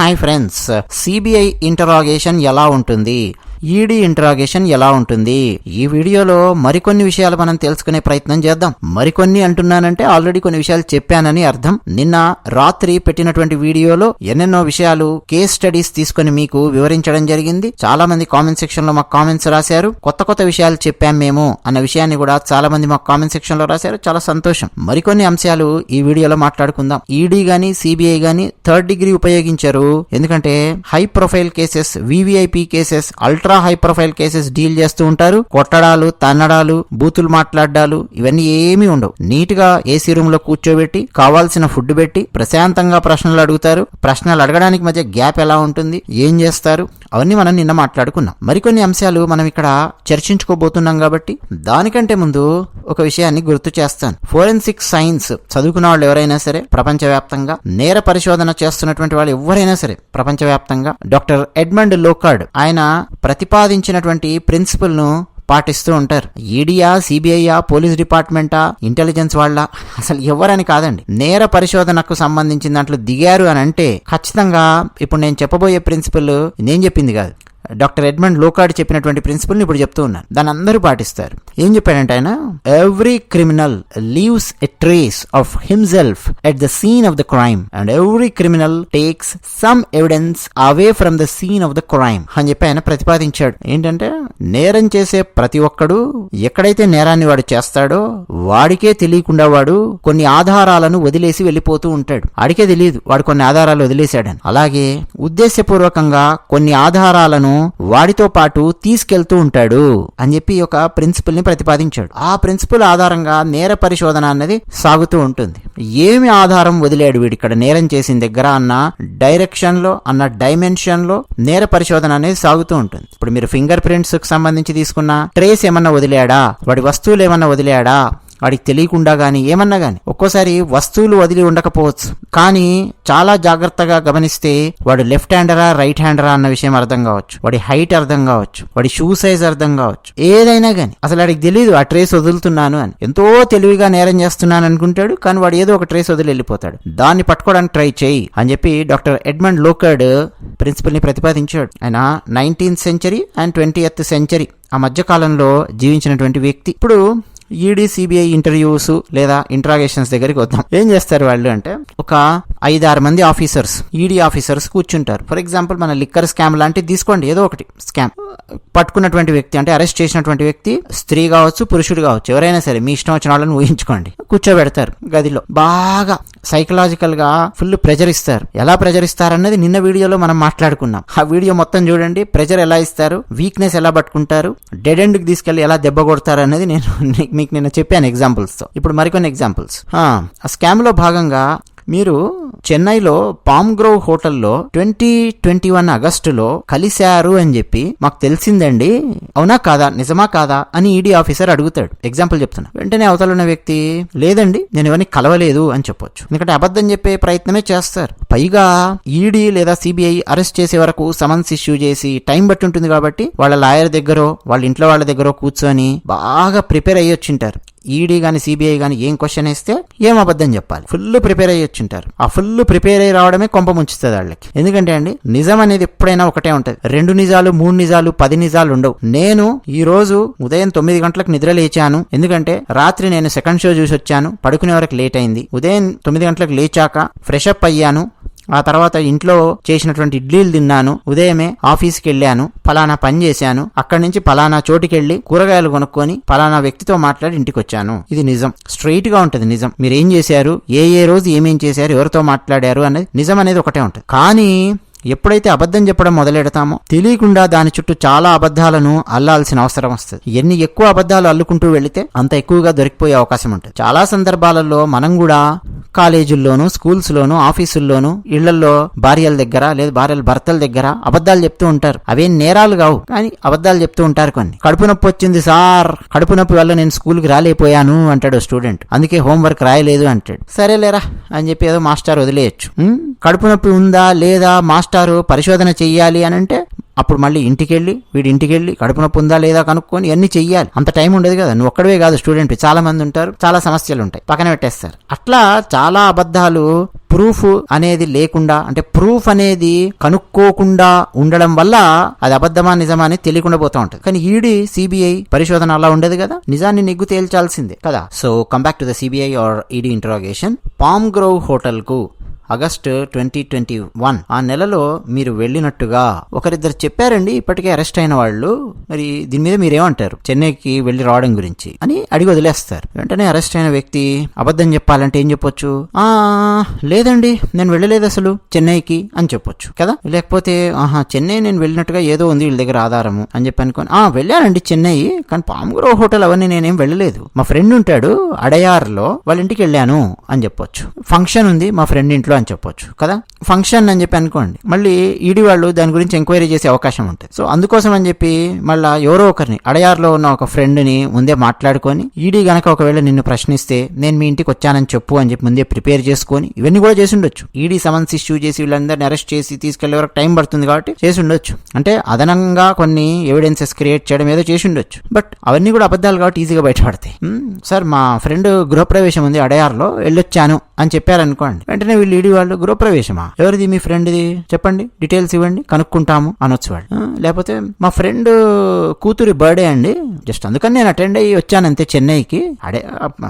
Hi friends CBI interrogation ఎలా ఉంటుంది? ED interrogation ఎలా ఉంటుంది? ఈ వీడియోలో మరికొన్ని విషయాలు మనం తెలుసుకునే ప్రయత్నం చేద్దాం. మరికొన్ని అంటున్నానంటే ఆల్రెడీ కొన్ని విషయాలు చెప్పానని అర్థం. నిన్న రాత్రి పెట్టినటువంటి వీడియోలో ఎన్నెన్నో విషయాలు కేస్ స్టడీస్ తీసుకొని మీకు వివరించడం జరిగింది. చాలా మంది కామెంట్ సెక్షన్లో మాకు కామెంట్స్ రాశారు. కొత్త కొత్త విషయాలు చెప్పాం మేము అన్న విషయాన్ని కూడా చాలా మంది మాకు కామెంట్ సెక్షన్లో రాశారు. చాలా సంతోషం. మరికొన్ని అంశాలు ఈ వీడియోలో మాట్లాడుకుందాం. ఈడీ గాని సిబిఐ గాని థర్డ్ డిగ్రీ ఉపయోగించారు. ఎందుకంటే high profile cases VVIP cases ultra high profile cases deal చేస్తూ ఉంటారు. కొట్టడాలు తన్నడాలు బూతులు మాట్లాడాలు ఇవన్నీ ఏమీ ఉండవు. నీట్గా ఏసీ రూమ్లో కూర్చోబెట్టి కావాల్సిన ఫుడ్ పెట్టి ప్రశాంతంగా ప్రశ్నలు అడుగుతారు. ప్రశ్నలు అడగడానికి మధ్య గ్యాప్ ఎలా ఉంటుంది? ఏం చేస్తారు? అవన్నీ మనం నిన్న మాట్లాడుకున్నాం. మరికొన్ని అంశాలు మనం ఇక్కడ చర్చించుకోబోతున్నాం కాబట్టి దానికంటే ముందు ఒక విషయాన్ని గుర్తు చేస్తాను. ఫోరెన్సిక్ సైన్స్ చదువుకున్న వాళ్ళు ఎవరైనా సరే ప్రపంచవ్యాప్తంగా నేర పరిశోధన చేస్తున్నటువంటి వాళ్ళు ఎవరైనా సరే ప్రపంచవ్యాప్తంగా డాక్టర్ ఎడ్మండ్ లోకార్డ్ ఆయన ప్రతిపాదించినటువంటి ప్రిన్సిపల్ను పాటిస్తూ ఉంటారు. ఈడీయా సిబిఐయా పోలీస్ డిపార్ట్మెంటా ఇంటెలిజెన్స్ వాళ్ళ? అసలు ఎవరని కాదండి. నేర పరిశోధనకు సంబంధించిన దాంట్లో దిగారు అని అంటే ఖచ్చితంగా ఇప్పుడు నేను చెప్పబోయే ప్రిన్సిపల్ నేను చెప్పింది కాదు. డాక్టర్ ఎడ్మండ్ లోకాడ్ చెప్పినటువంటి ప్రిన్సిపల్ని ఇప్పుడు చెప్తూ ఉన్నాను. దాన్ని అందరూ పాటిస్తారు. ఏం చెప్పాడంటే ఆయన every criminal leaves a trace of himself at the scene of the crime and every criminal takes some evidence away from the scene of the crime అని చెప్పి ఆయన ప్రతిపాదించాడు. ఏంటంటే నేరం చేసే ప్రతి ఒక్కడు ఎక్కడైతే నేరాన్ని వాడు చేస్తాడో వాడికే తెలియకుండా వాడు కొన్ని ఆధారాలను వదిలేసి వెళ్ళిపోతూ ఉంటాడు. వాడికే తెలియదు వాడు కొన్ని ఆధారాలు వదిలేశాడని. అలాగే ఉద్దేశపూర్వకంగా కొన్ని ఆధారాలను వాడితో పాటు తీసుకెళ్తూ ఉంటాడు అని చెప్పి ఒక ప్రిన్సిపల్ని ప్రతిపాదించాడు. ఆ ప్రిన్సిపల్ ఆధారంగా నేర పరిశోధన అన్నది సాగుతూ ఉంటుంది. ఏమి ఆధారం వదిలేడు వీడు ఇక్కడ నేరం చేసిన దగ్గర అన్న డైరెక్షన్లో అన్న డైమెన్షన్లో నేర పరిశోధన అనేది సాగుతూ ఉంటుంది. ఇప్పుడు మీరు ఫింగర్ ప్రింట్స్కు సంబంధించి తీసుకున్న ట్రేస్ ఏమన్నా వదిలాడా? వాడి వస్తువులు ఏమన్నా వదిలాడా? వాడికి తెలియకుండా కానీ ఏమన్నా కానీ ఒక్కోసారి వస్తువులు వదిలి ఉండకపోవచ్చు. కానీ చాలా జాగ్రత్తగా గమనిస్తే వాడు లెఫ్ట్ హ్యాండరా రైట్ హ్యాండరా అన్న విషయం అర్థం కావచ్చు. వాడి హైట్ అర్థం కావచ్చు. వాడి షూ సైజ్ అర్థం కావచ్చు. ఏదైనా కానీ అసలు వాడికి తెలియదు ఆ ట్రేస్ వదులుతున్నాను అని. ఎంతో తెలివిగా నేరం చేస్తున్నాను అనుకుంటాడు కానీ వాడు ఏదో ఒక ట్రేస్ వదిలి వెళ్ళిపోతాడు. దాన్ని పట్టుకోవడానికి ట్రై చేయి అని చెప్పి డాక్టర్ ఎడ్మండ్ లోకర్డ్ ప్రిన్సిపల్ని ప్రతిపాదించాడు. ఆయన nineteenth century and twenty century ఆ మధ్య కాలంలో జీవించినటువంటి వ్యక్తి. ఇప్పుడు ఈడీ సిబిఐ ఇంటర్వ్యూస్ లేదా ఇంట్రాగేషన్స్ దగ్గరికి వద్దాం. ఏం చేస్తారు వాళ్ళు అంటే ఒక ఐదారు మంది ఆఫీసర్స్ ఈడీ ఆఫీసర్స్ కూర్చుంటారు. ఫర్ ఎగ్జాంపుల్ మన లిక్కర్ స్కామ్ లాంటివి తీసుకోండి ఏదో ఒకటి స్కామ్ పట్టుకున్నటువంటి వ్యక్తి అంటే అరెస్ట్ చేసినటువంటి వ్యక్తి స్త్రీ కావచ్చు పురుషుడు కావచ్చు ఎవరైనా సరే మీ ఇష్టం వచ్చిన వాళ్ళని ఊహించుకోండి. కూర్చోబెడతారు గదిలో. బాగా సైకలాజికల్గా ఫుల్ ప్రెజర్ ఇస్తారు. ఎలా ప్రెజర్ ఇస్తారన్నది నిన్న వీడియోలో మనం మాట్లాడుకున్నాం. ఆ వీడియో మొత్తం చూడండి. ప్రెజర్ ఎలా ఇస్తారు? వీక్నెస్ ఎలా పట్టుకుంటారు? డెడ్ ఎండ్కి తీసుకెళ్ళి ఎలా దెబ్బ కొడతారు అనేది నేను మీకు నిన్న చెప్పాను ఎగ్జాంపుల్స్తో. ఇప్పుడు మరికొన్ని ఎగ్జాంపుల్స్ ఆ స్కామ్లో భాగంగా మీరు చెన్నైలో పామ్ గ్రోవ్ హోటల్లో ట్వంటీ ట్వంటీ వన్ ఆగస్టులో కలిశారు అని చెప్పి మాకు తెలిసిందండి. అవునా కాదా? నిజమా కాదా? అని ఈడీ ఆఫీసర్ అడుగుతాడు. ఎగ్జాంపుల్ చెప్తున్నా. వెంటనే అవతల ఉన్న వ్యక్తి లేదండి నేను ఎవరిని కలవలేదు అని చెప్పొచ్చు. ఎందుకంటే అబద్ధం చెప్పే ప్రయత్నమే చేస్తారు. పైగా ఈడీ లేదా సిబిఐ అరెస్ట్ చేసే వరకు సమన్స్ ఇష్యూ చేసి టైం బట్టి ఉంటుంది కాబట్టి వాళ్ళ లాయర్ దగ్గర వాళ్ళ ఇంట్లో వాళ్ళ దగ్గర కూర్చొని బాగా ప్రిపేర్ అయ్యి వచ్చింటారు ఈడీ కానీ సిబిఐ కానీ ఏం క్వశ్చన్ వేస్తే ఏం అబద్ధం చెప్పాలి. ఫుల్ ప్రిపేర్ అయ్యి వచ్చింటారు. ఆ ఫుల్ ప్రిపేర్ అయ్యి రావడమే కొంప ముంచుతుంది వాళ్ళకి. ఎందుకంటే అండి నిజం అనేది ఎప్పుడైనా ఒకటే ఉంటది. రెండు నిజాలు మూడు నిజాలు పది నిజాలు ఉండవు. నేను ఈ రోజు ఉదయం తొమ్మిది గంటలకు నిద్ర లేచాను. ఎందుకంటే రాత్రి నేను సెకండ్ షో చూసి వచ్చాను. పడుకునే వరకు లేట్ అయింది. ఉదయం తొమ్మిది గంటలకు లేచాక ఫ్రెష్ అప్ అయ్యాను. ఆ తర్వాత ఇంట్లో చేసినటువంటి ఇడ్లీలు తిన్నాను. ఉదయమే ఆఫీస్కి వెళ్ళాను ఫలానా పని చేశాను. అక్కడి నుంచి ఫలానా చోటుకెళ్ళి కూరగాయలు కొనుక్కొని ఫలానా వ్యక్తితో మాట్లాడి ఇంటికి వచ్చాను ఇది నిజం. స్ట్రైట్గా ఉంటది నిజం. మీరు ఏం చేశారు? ఏ ఏ రోజు ఏమేం చేశారు? ఎవరితో మాట్లాడారు? అనేది నిజం అనేది ఒకటే ఉంటుంది. కానీ ఎప్పుడైతే అబద్ధం చెప్పడం మొదలెడతామో తెలియకుండా దాని చుట్టూ చాలా అబద్ధాలను అల్లాల్సిన అవసరం వస్తుంది. ఎన్ని ఎక్కువ అబద్ధాలు అల్లుకుంటూ వెళితే అంత ఎక్కువగా దొరికిపోయే అవకాశం ఉంటుంది. చాలా సందర్భాలలో మనం కూడా కాలేజీల్లోనూ స్కూల్స్లోనూ ఆఫీసుల్లోనూ ఇళ్ళలో భార్యల దగ్గర లేదా భార్యల భర్తల దగ్గర అబద్ధాలు చెప్తూ ఉంటారు. అవేం నేరాలు కావు. కానీ అబద్ధాలు చెప్తూ ఉంటారు కొన్ని. కడుపు నొప్పి వచ్చింది సార్. కడుపు నొప్పి వల్ల నేను స్కూల్కి రాలేకపోయాను అంటాడు స్టూడెంట్. అందుకే హోంవర్క్ రాయలేదు అంటాడు. సరేలేరా అని చెప్పి ఏదో మాస్టర్ వదిలేయచ్చు. కడుపు నొప్పి ఉందా లేదా మాస్టారు పరిశోధన చెయ్యాలి అని అంటే అప్పుడు మళ్ళీ ఇంటికి వెళ్ళి వీడి ఇంటికి వెళ్ళి కడుపు నొప్పి ఉందా లేదా కనుక్కొని అన్ని చెయ్యాలి. అంత టైం ఉండదు కదా. నువ్వు ఒక్కడవే కాదు స్టూడెంట్. చాలా మంది ఉంటారు. చాలా సమస్యలు ఉంటాయి. పక్కన పెట్టేస్తారు. అట్లా చాలా అబద్ధాలు ప్రూఫ్ అనేది లేకుండా అంటే ప్రూఫ్ అనేది కనుక్కోకుండా ఉండడం వల్ల అది అబద్ధమా నిజమా అని తెలియకుండా పోతా ఉంటుంది. కానీ ఈడీ సిబిఐ పరిశోధన అలా ఉండదు కదా. నిజాన్ని నిగ్గు తేల్చాల్సిందే కదా. So come back to the CBI or ED interrogation palm grove హోటల్కు ఆగస్టు ట్వంటీ ట్వంటీ వన్. ఆ నెలలో మీరు వెళ్ళినట్టుగా ఒకరిద్దరు చెప్పారండి ఇప్పటికే అరెస్ట్ అయిన వాళ్ళు. మరి దీని మీద మీరేమంటారు? చెన్నైకి వెళ్ళి రావడం గురించి అని అడిగి వదిలేస్తారు. వెంటనే అరెస్ట్ అయిన వ్యక్తి అబద్ధం చెప్పాలంటే ఏం చెప్పొచ్చు? ఆ లేదండి నేను వెళ్ళలేదు అసలు చెన్నైకి అని చెప్పొచ్చు కదా? లేకపోతే ఆహా చెన్నై నేను వెళ్ళినట్టుగా ఏదో ఉంది వీళ్ళ దగ్గర ఆధారము అని చెప్పి అనుకోని ఆ వెళ్ళానండి చెన్నై కానీ పాముగ్రో హోటల్ అవన్నీ నేనేం వెళ్ళలేదు. మా ఫ్రెండ్ ఉంటాడు అడయార్లో వాళ్ళ ఇంటికి వెళ్ళాను అని చెప్పొచ్చు. ఫంక్షన్ ఉంది మా ఫ్రెండ్ ఇంట్లో అని చెప్పొచ్చు కదా? ఫంక్షన్ అని చెప్పి అనుకోండి. మళ్ళీ ఈడీ వాళ్ళు దాని గురించి ఎంక్వైరీ చేసే అవకాశం ఉంటుంది. సో అందుకోసం అని చెప్పి మళ్ళా ఎవరో ఒకరిని అడయార్లో ఉన్న ఒక ఫ్రెండ్ని ముందే మాట్లాడుకొని ఈడీ గనక ఒకవేళ నిన్ను ప్రశ్నిస్తే నేను మీ ఇంటికి వచ్చానని చెప్పు అని చెప్పి ముందే ప్రిపేర్ చేసుకొని ఇవన్నీ కూడా చేసి ఉండొచ్చు. ఈడీ సమన్స్ ఇష్యూ చేసి వీళ్ళందరినీ అరెస్ట్ చేసి తీసుకెళ్ళే వరకు టైం పడుతుంది కాబట్టి చేసి ఉండొచ్చు. అంటే అదనంగా కొన్ని ఎవిడెన్సెస్ క్రియేట్ చేయడం ఏదో చేసి ఉండొచ్చు. బట్ అవన్నీ కూడా అబద్ధాలు కాబట్టి ఈజీగా బయటపడతాయి. Hmm? సార్ మా ఫ్రెండ్ గృహప్రవేశం ఉంది అడయార్లో వెళ్ళొచ్చాను. అని చెప్పారనుకోండి. వెంటనే వీళ్ళు ఈడీ వాళ్ళు గృహప్రవేశమా? ఎవరిది? మీ ఫ్రెండ్ది? చెప్పండి. డీటెయిల్స్ ఇవ్వండి. కనుక్కుంటాము అనొచ్చు వాళ్ళు. లేకపోతే మా ఫ్రెండ్ కూతురి బర్త్డే అండి. జస్ట్ అందుకని నేను అటెండ్ అయ్యి వచ్చాను అంతే చెన్నైకి. అడే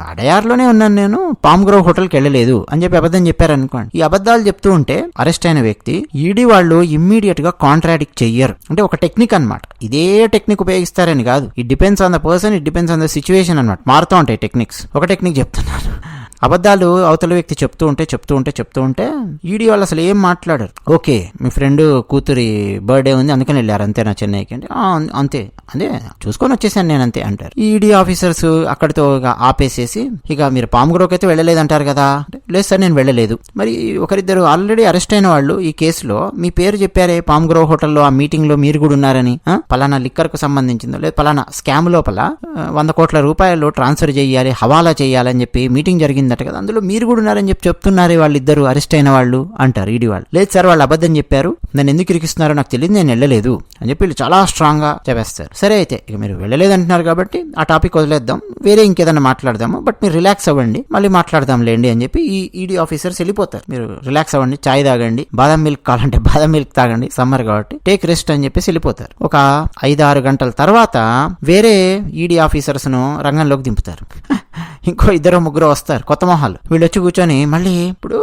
అడయార్లోనే ఉన్నాను నేను. పామ్ గ్రోవ్ హోటల్కి వెళ్ళలేదు అని చెప్పి అబద్ధం చెప్పారనుకోండి. ఈ అబద్ధాలు చెప్తూ ఉంటే అరెస్ట్ అయిన వ్యక్తి ఈడీ వాళ్ళు ఇమ్మీడియట్గా కాంట్రాడిక్ట్ చెయ్యరు. అంటే ఒక టెక్నిక్ అన్నమాట. ఇదే టెక్నిక్ ఉపయోగిస్తారని కాదు. It depends on the person it depends on the situation అనమాట మారుతూ ఉంటాయి టెక్నిక్స్. ఒక టెక్నిక్ చెప్తున్నాను. అబద్ధాలు అవతల వ్యక్తి చెప్తూ ఉంటే చెప్తూ ఉంటే చెప్తూ ఉంటే ఈడీ వాళ్ళు అసలు ఏం మాట్లాడారు. ఓకే మీ ఫ్రెండ్ కూతురి బర్త్డే ఉంది అందుకని వెళ్ళారు. అంతేనా చెన్నైకి అంటే అంతే అంతే. అదే చూసుకొని వచ్చేసాను నేను అంతే అంటారు. ఈడీ ఆఫీసర్స్ అక్కడితో ఇక ఆపేసేసి ఇక మీరు పాముగ్రోకి అయితే వెళ్ళలేదు అంటారు కదా లేదు సార్ నేను వెళ్ళలేదు. మరి ఒకరిద్దరు ఆల్రెడీ అరెస్ట్ అయిన వాళ్ళు ఈ కేసులో మీ పేరు చెప్పారే పాముగ్రో హోటల్లో ఆ మీటింగ్లో మీరు కూడా ఉన్నారని. పలానా లిక్కర్కు సంబంధించిందో లేదు పలానా స్కామ్ లోపల వంద కోట్ల రూపాయలు ట్రాన్స్ఫర్ చేయాలి హవాలా చేయాలని చెప్పి మీటింగ్ జరిగింది. జరిగిందట కదా. అందులో మీరు కూడా ఉన్నారని చెప్పి చెప్తున్నారు వాళ్ళిద్దరు అరెస్ట్ అయిన వాళ్ళు అంటారు ఈడి వాళ్ళు. లేదు సార్ వాళ్ళు అబద్ధం చెప్పారు. నన్ను ఎందుకు ఇరికిస్తున్నారో నాకు తెలియదు నేను వెళ్ళలేదు అని చెప్పి వీళ్ళు చాలా స్ట్రాంగ్గా చెప్పేస్తారు. సరే అయితే ఇక మీరు వెళ్ళలేదు అంటున్నారు కాబట్టి ఆ టాపిక్ వదిలేద్దాం. వేరే ఇంకేదైనా మాట్లాడదాము. బట్ మీరు రిలాక్స్ అవ్వండి. మళ్ళీ మాట్లాడదాం లేండి అని చెప్పి ఈ ఈడీ ఆఫీసర్స్ వెళ్ళిపోతారు. మీరు రిలాక్స్ అవ్వండి చాయ్ తాగండి బాదం మిల్క్ కావాలంటే బాదం మిల్క్ తాగండి సమ్మర్ కాబట్టి. టేక్ రెస్ట్ అని చెప్పేసి వెళ్ళిపోతారు. ఒక ఐదు ఆరు గంటల తర్వాత వేరే ఈడీ ఆఫీసర్స్ను రంగంలోకి దింపుతారు. ఇంకో ఇద్దరు ముగ్గురు వస్తారు. కొత్త మొహాలు వీళ్ళు వచ్చి కూర్చొని మళ్ళీ ఇప్పుడు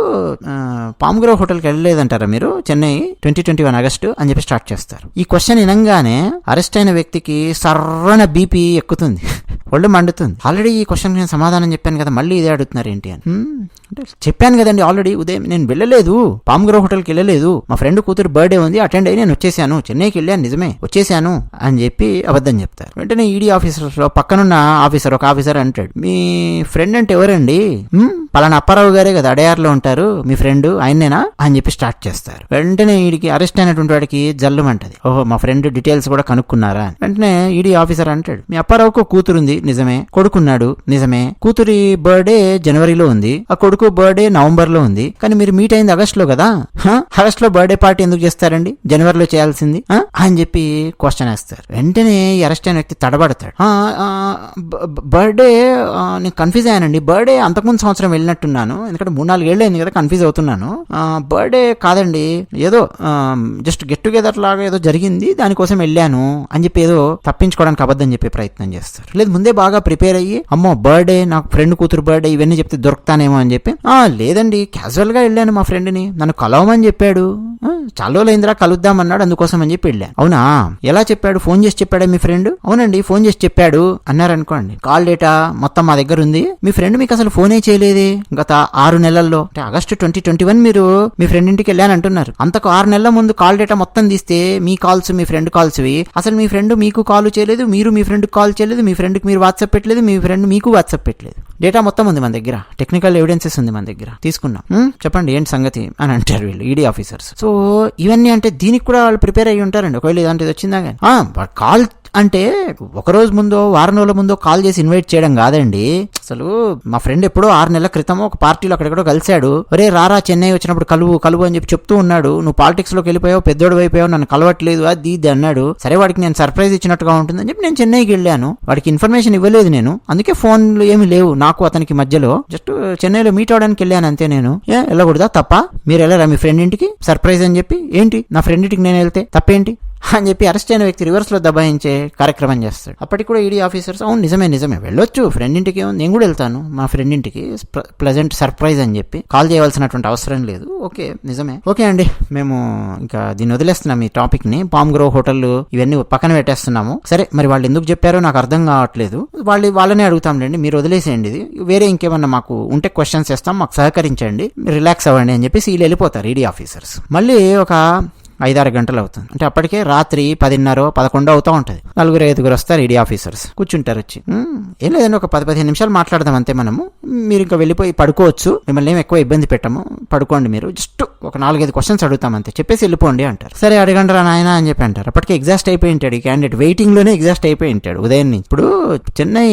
ఆ, పాముగ్రో హోటల్కి వెళ్ళలేదంటారా మీరు? Chennai twenty twenty one August అని చెప్పి స్టార్ట్ చేస్తారు. ఈ క్వశ్చన్ వినంగానే అరెస్ట్ అయిన వ్యక్తికి సర్రన బీపీ ఎక్కుతుంది. ఒళ్ళు మండుతుంది. ఆల్రెడీ ఈ క్వశ్చన్ నేను సమాధానం చెప్పాను కదా మళ్ళీ ఇదే అడుగుతున్నారు ఏంటి అని. అంటే చెప్పాను కదండి ఆల్రెడీ ఉదయం నేను వెళ్ళలేదు. పాముగ్రో హోటల్కి వెళ్ళలేదు. మా ఫ్రెండ్ కూతురు బర్త్డే ఉంది అటెండ్ అయ్యి నేను వచ్చేసాను. చెన్నైకి వెళ్ళాను నిజమే వచ్చేసాను అని చెప్పి అబద్ధం చెప్తారు. వెంటనే ఈడీ ఆఫీసర్లో పక్కనున్న ఆఫీసర్ ఒక ఆఫీసర్ అంటాడు మీ ఫ్రెండ్ అంటే ఎవరండి? పలానా అప్పారావు గారే కదా అడయార్లో ఉంటారు మీ ఫ్రెండ్ ఆయనేనా అని చెప్పి స్టార్ట్ చేస్తారు. వెంటనే ఈడికి అరెస్ట్ అయినటువంటి వాడికి జల్లుమంటది. ఓహో మా ఫ్రెండ్ డీటెయిల్స్ కూడా కనుక్కున్నారా? అని. వెంటనే ఈడీ ఆఫీసర్ అంటాడు మీ అప్పారావుకు కూతురుంది నిజమే కొడుకున్నాడు నిజమే. కూతురి బర్త్డే జనవరిలో ఉంది ఆ కొడుకు బర్త్డే నవంబర్లో ఉంది. కానీ మీరు మీట్ అయింది ఆగస్ట్లో కదా హ? ఆగస్ట్లో బర్త్డే పార్టీ ఎందుకు చేస్తారండి? జనవరిలో చేయాల్సింది అని చెప్పి క్వశ్చన్ వేస్తారు. వెంటనే ఈ అరెస్ట్ అయిన వ్యక్తి తడబడతాడు. బర్త్డే నేను కన్ఫ్యూజ్ అయ్యానండి. బర్త్డే అంతకుముందు సంవత్సరం వెళ్ళినట్టున్నాను. ఎందుకంటే మూడు నాలుగు ఏళ్ళు అయింది కదా కన్ఫ్యూజ్ అవుతున్నాను. బర్త్డే కాదండి ఏదో జస్ట్ గెట్ టుగెదర్ లాగా ఏదో జరిగింది దానికోసం వెళ్ళాను అని చెప్పి ఏదో తప్పించుకోవడానికి అబద్ధం చెప్పే ప్రయత్నం చేస్తారు. లేదు ముందే బాగా ప్రిపేర్ అయ్యి అమ్మో బర్త్డే నాకు ఫ్రెండ్ కూతురు బర్త్డే ఇవన్నీ చెప్తే దొరుకుతానేమో అని చెప్పి లేదండి క్యాజువల్గా వెళ్ళాను మా ఫ్రెండ్ని నన్ను కలవమని చెప్పాడు. చాలా రోజులైందిరా కలుద్దాం అన్నాడు అందుకోసం అని చెప్పి వెళ్ళాను. అవునా? ఎలా చెప్పాడు? ఫోన్ చేసి చెప్పాడా మీ ఫ్రెండ్ అవునండి ఫోన్ చేసి చెప్పాడు. అన్నారనుకోండి కాల్ డేటా మొత్తం మా దగ్గర ఉంది మీ ఫ్రెండ్ మీకు అసలు ఫోనే చేయలేదే? గత ఆరు నెలల్లో. అంటే ఆగస్టు ట్వంటీ ట్వంటీ వన్ మీరు మీ ఫ్రెండ్ ఇంటికి వెళ్ళాను అంటున్నారు. అంతకు ఆరు నెలల ముందు కాల్ డేటా మొత్తం తీస్తే మీ కాల్స్ మీ ఫ్రెండ్ కాల్స్వి అసలు మీ ఫ్రెండ్ మీకు కాల్ చేయలేదు మీరు మీ ఫ్రెండ్ కాల్ చేయలేదు మీ ఫ్రెండ్కి మీరు వాట్సాప్ పెట్టలేదు మీ ఫ్రెండ్ మీకు వాట్సాప్ పెట్టలేదు. డేటా మొత్తం ఉంది మన దగ్గర. టెక్నికల్ ఎవిడెన్సెస్ ఉంది మన దగ్గర. తీసుకున్నాం. చెప్పండి ఏంటి సంగతి? అని అంటారు వీళ్ళు ఈడీ ఆఫీసర్స్ సో ఇవన్నీ అంటే దీనికి కూడా వాళ్ళు ప్రిపేర్ అయ్యి ఉంటారండి. ఒకవేళ ఇలాంటిది వచ్చిందా కానీ. కాల్ అంటే ఒక రోజు ముందో వారం రోజుల ముందో కాల్ చేసి ఇన్వైట్ చేయడం కాదండి. అసలు మా ఫ్రెండ్ ఎప్పుడో ఆరు నెలల క్రితం ఒక పార్టీలో అక్కడెక్కడో కలిశాడు. ఒరే రారా చెన్నై వచ్చినప్పుడు కలువు కలువు అని చెప్పి చెప్తూ ఉన్నాడు. నువ్వు పాలిటిక్స్లోకి వెళ్ళిపోయావు పెద్దోడు అయిపోయావు నన్ను కలవట్లేదు అది ఇది అన్నాడు. సరే వాడికి నేను సర్ప్రైజ్ ఇచ్చినట్టుగా ఉంటుందని చెప్పి నేను చెన్నైకి వెళ్ళాను. వాడికి ఇన్ఫర్మేషన్ ఇవ్వలేదు నేను. అందుకే ఫోన్లు ఏమి లేవు నాకు అతనికి మధ్యలో. జస్ట్ చెన్నైలో మీట్ అవడానికి వెళ్ళాను అంతే నేను. ఏ వెళ్ళకూడదా? తప్ప? మీరు వెళ్ళరా మీ ఫ్రెండ్ ఇంటికి? సర్ప్రైజ్ అని చెప్పి. ఏంటి? నా ఫ్రెండ్ ఇంటికి నేను వెళ్తే తప్పేంటి? అని చెప్పి అరెస్ట్ అయిన వ్యక్తి రివర్స్లో దబాయించే కార్యక్రమం చేస్తాడు. అప్పటికి కూడా ఈడీ ఆఫీసర్స్ అవును నిజమే నిజమే వెళ్ళొచ్చు ఫ్రెండ్ ఇంటికి నేను కూడా వెళ్తాను మా ఫ్రెండ్ ఇంటికి ప్లెజెంట్ సర్ప్రైజ్ అని చెప్పి కాల్ చేయవలసినటువంటి అవసరం లేదు. ఓకే నిజమే. ఓకే అండి మేము ఇంకా దీన్ని వదిలేస్తున్నాం ఈ టాపిక్ని పామ్ గ్రో హోటల్ ఇవన్నీ పక్కన పెట్టేస్తున్నాము. సరే మరి వాళ్ళు ఎందుకు చెప్పారో నాకు అర్థం కావట్లేదు. వాళ్ళు వాళ్ళనే అడుగుతాంలేండి మీరు వదిలేసేయండి ఇది. వేరే ఇంకేమన్నా మాకు ఉంటే క్వశ్చన్స్ చేస్తాం మాకు సహకరించండి రిలాక్స్ అవ్వండి అని చెప్పేసి వీళ్ళు వెళ్ళిపోతారు ఈడీ ఆఫీసర్స్ మళ్ళీ ఒక ఐదారు గంటలు అవుతుంది. అంటే అప్పటికే రాత్రి పదిన్నర పదకొండు అవుతూ ఉంటుంది. నలుగురు ఐదుగురు వస్తారు ఈడీ ఆఫీసర్స్. కూర్చుంటారు వచ్చి. ఏం లేదండి ఒక పది పదిహేను నిమిషాలు మాట్లాడదాం అంతే మనము. మీరు ఇంకా వెళ్ళిపోయి పడుకోవచ్చు. మిమ్మల్ని ఏం ఎక్కువ ఇబ్బంది పెట్టము. పడుకోండి మీరు. జస్ట్ ఒక నాలుగైదు క్వశ్చన్స్ అడుగుతాం అంతే చెప్పేసి వెళ్ళిపోండి అంటారు. సరే అడగండి రా నాయన అని చెప్పి అంటారు. అప్పటికే ఎగ్జాస్ట్ అయిపోయి ఉంటాడు ఈ క్యాండిడేట్ వెయిటింగ్లోనే ఎగ్జాస్ట్ అయిపోయి ఉంటాడు ఉదయం నుంచి. ఇప్పుడు చెన్నై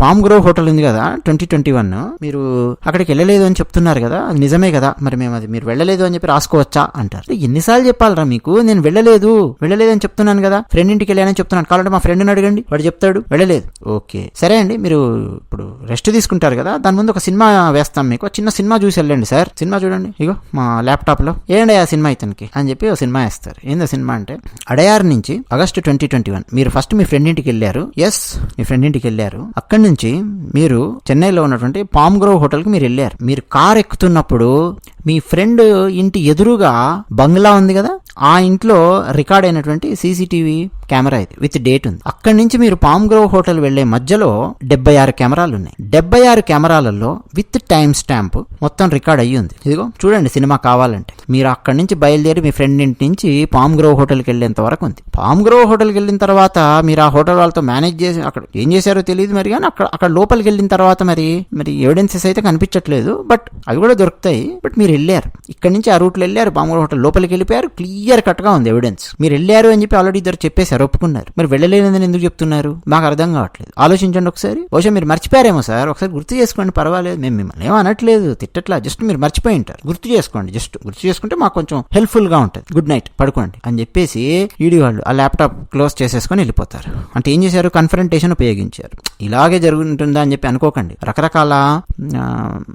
పామ్ గ్రోవ్ హోటల్ ఉంది కదా ట్వంటీ ట్వంటీ వన్ మీరు అక్కడికి వెళ్ళలేదు అని చెప్తున్నారు కదా అది నిజమే కదా. మరి మేము అది మీరు వెళ్ళలేదు అని చెప్పి రాసుకోవచ్చా అంటారు. ఎన్నిసార్లు చెప్పాలరా మీకు? నేను వెళ్ళలేదు. వెళ్ళలేదు అని చెప్తున్నాను కదా. ఫ్రెండ్ ఇంటికి వెళ్ళానని చెప్తున్నాను. కావాలంటే మా ఫ్రెండ్ని అడగండి. వాడు చెప్తాడు. వెళ్ళలేదు. ఓకే. సరే అండి మీరు ఇప్పుడు రెస్ట్ తీసుకుంటారు కదా. దాని ముందు ఒక సినిమా వేస్తాం మీకు. చిన్న సినిమా చూసి వెళ్ళండి సార్. సినిమా చూడండి. ఇగో మా ల్యాప్టాప్ లో ఏంటి ఆ సినిమా ఇతనికి? అని చెప్పి ఒక సినిమా వేస్తారు. ఏంది సినిమా అంటే అడయార్ నుంచి ఆగస్టు ట్వంటీ ట్వంటీ వన్ మీరు ఫస్ట్ మీ ఫ్రెండ్ ఇంటికి వెళ్ళారు. ఎస్ మీ ఫ్రెండ్ ఇంటికి వెళ్ళారు. అక్కడి నుంచి మీరు చెన్నైలో ఉన్నటువంటి పామ్ గ్రోవ్ హోటల్కి మీరు వెళ్ళారు. మీరు కార్ ఎక్కుతున్నప్పుడు మీ ఫ్రెండ్ ఇంటి ఎదురుగా బంగ్లా ఉంది కదా ఆ ఇంట్లో రికార్డ్ అయినటువంటి సీసీటీవీ కెమెరా ఇది విత్ డేట్ ఉంది. అక్కడి నుంచి మీరు పామ్ గ్రోవ్ హోటల్ వెళ్ళే మధ్యలో డెబ్బై ఆరు కెమెరాలు ఉన్నాయి. డెబ్బై ఆరు కెమెరాలలో విత్ టైం స్టాంప్ మొత్తం రికార్డ్ అయ్యి ఉంది. ఇదిగో చూడండి సినిమా కావాలంటే. మీరు అక్కడి నుంచి బయలుదేరి మీ ఫ్రెండ్ ఇంటి నుంచి పామ్ గ్రోవ్ హోటల్కి వెళ్ళేంత వరకు ఉంది. పామ్ గ్రోవ్ హోటల్కి వెళ్ళిన తర్వాత మీరు ఆ హోటల్ వాళ్ళతో మేనేజ్ చేసి అక్కడ ఏం చేశారో తెలియదు మరి కానీ అక్కడ అక్కడ లోపలికి వెళ్ళిన తర్వాత మరి మరి ఎవిడెన్సెస్ అయితే కనిపించట్లేదు. బట్ అవి కూడా దొరుకుతాయి. బట్ మీరు వెళ్ళారు. ఇక్కడ నుంచి ఆ రూట్లో వెళ్ళారు. పాముల హోటల్ లోపలికి వెళ్ళిపోయారు. క్లియర్ కట్గా ఉంది ఎవిడెన్స్. మీరు వెళ్ళారు అని చెప్పి ఆల్రెడీ ఇద్దరు చెప్పేశారు. ఒప్పుకున్నారు. మరి వెళ్ళలేదని ఎందుకు చెప్తున్నారు? మాకు అర్థం కావట్లేదు. ఆలోచించండి ఒకసారి. బహుశా మీరు మర్చిపోయారేమో సార్. ఒకసారి గుర్తు చేసుకోండి. పర్వాలేదు. మేము మిమ్మల్ని ఏమో అనట్లేదు. తిట్టట్లా. జస్ట్ మీరు మర్చిపోయి ఉంటారు. గుర్తు చేసుకోండి. జస్ట్ గుర్తు చేసుకుంటే మాకు కొంచెం హెల్ప్ఫుల్గా ఉంటుంది. Good night. పడుకోండి అని చెప్పేసి ఈడీ వాళ్ళు ఆ ల్యాప్టాప్ క్లోజ్ చేసేసుకొని వెళ్ళిపోతారు. అంటే ఏం చేశారు? కన్ఫరంటేషన్ ఉపయోగించారు. ఇలాగే జరుగుతుందా అని చెప్పి అనుకోకండి. రకరకాల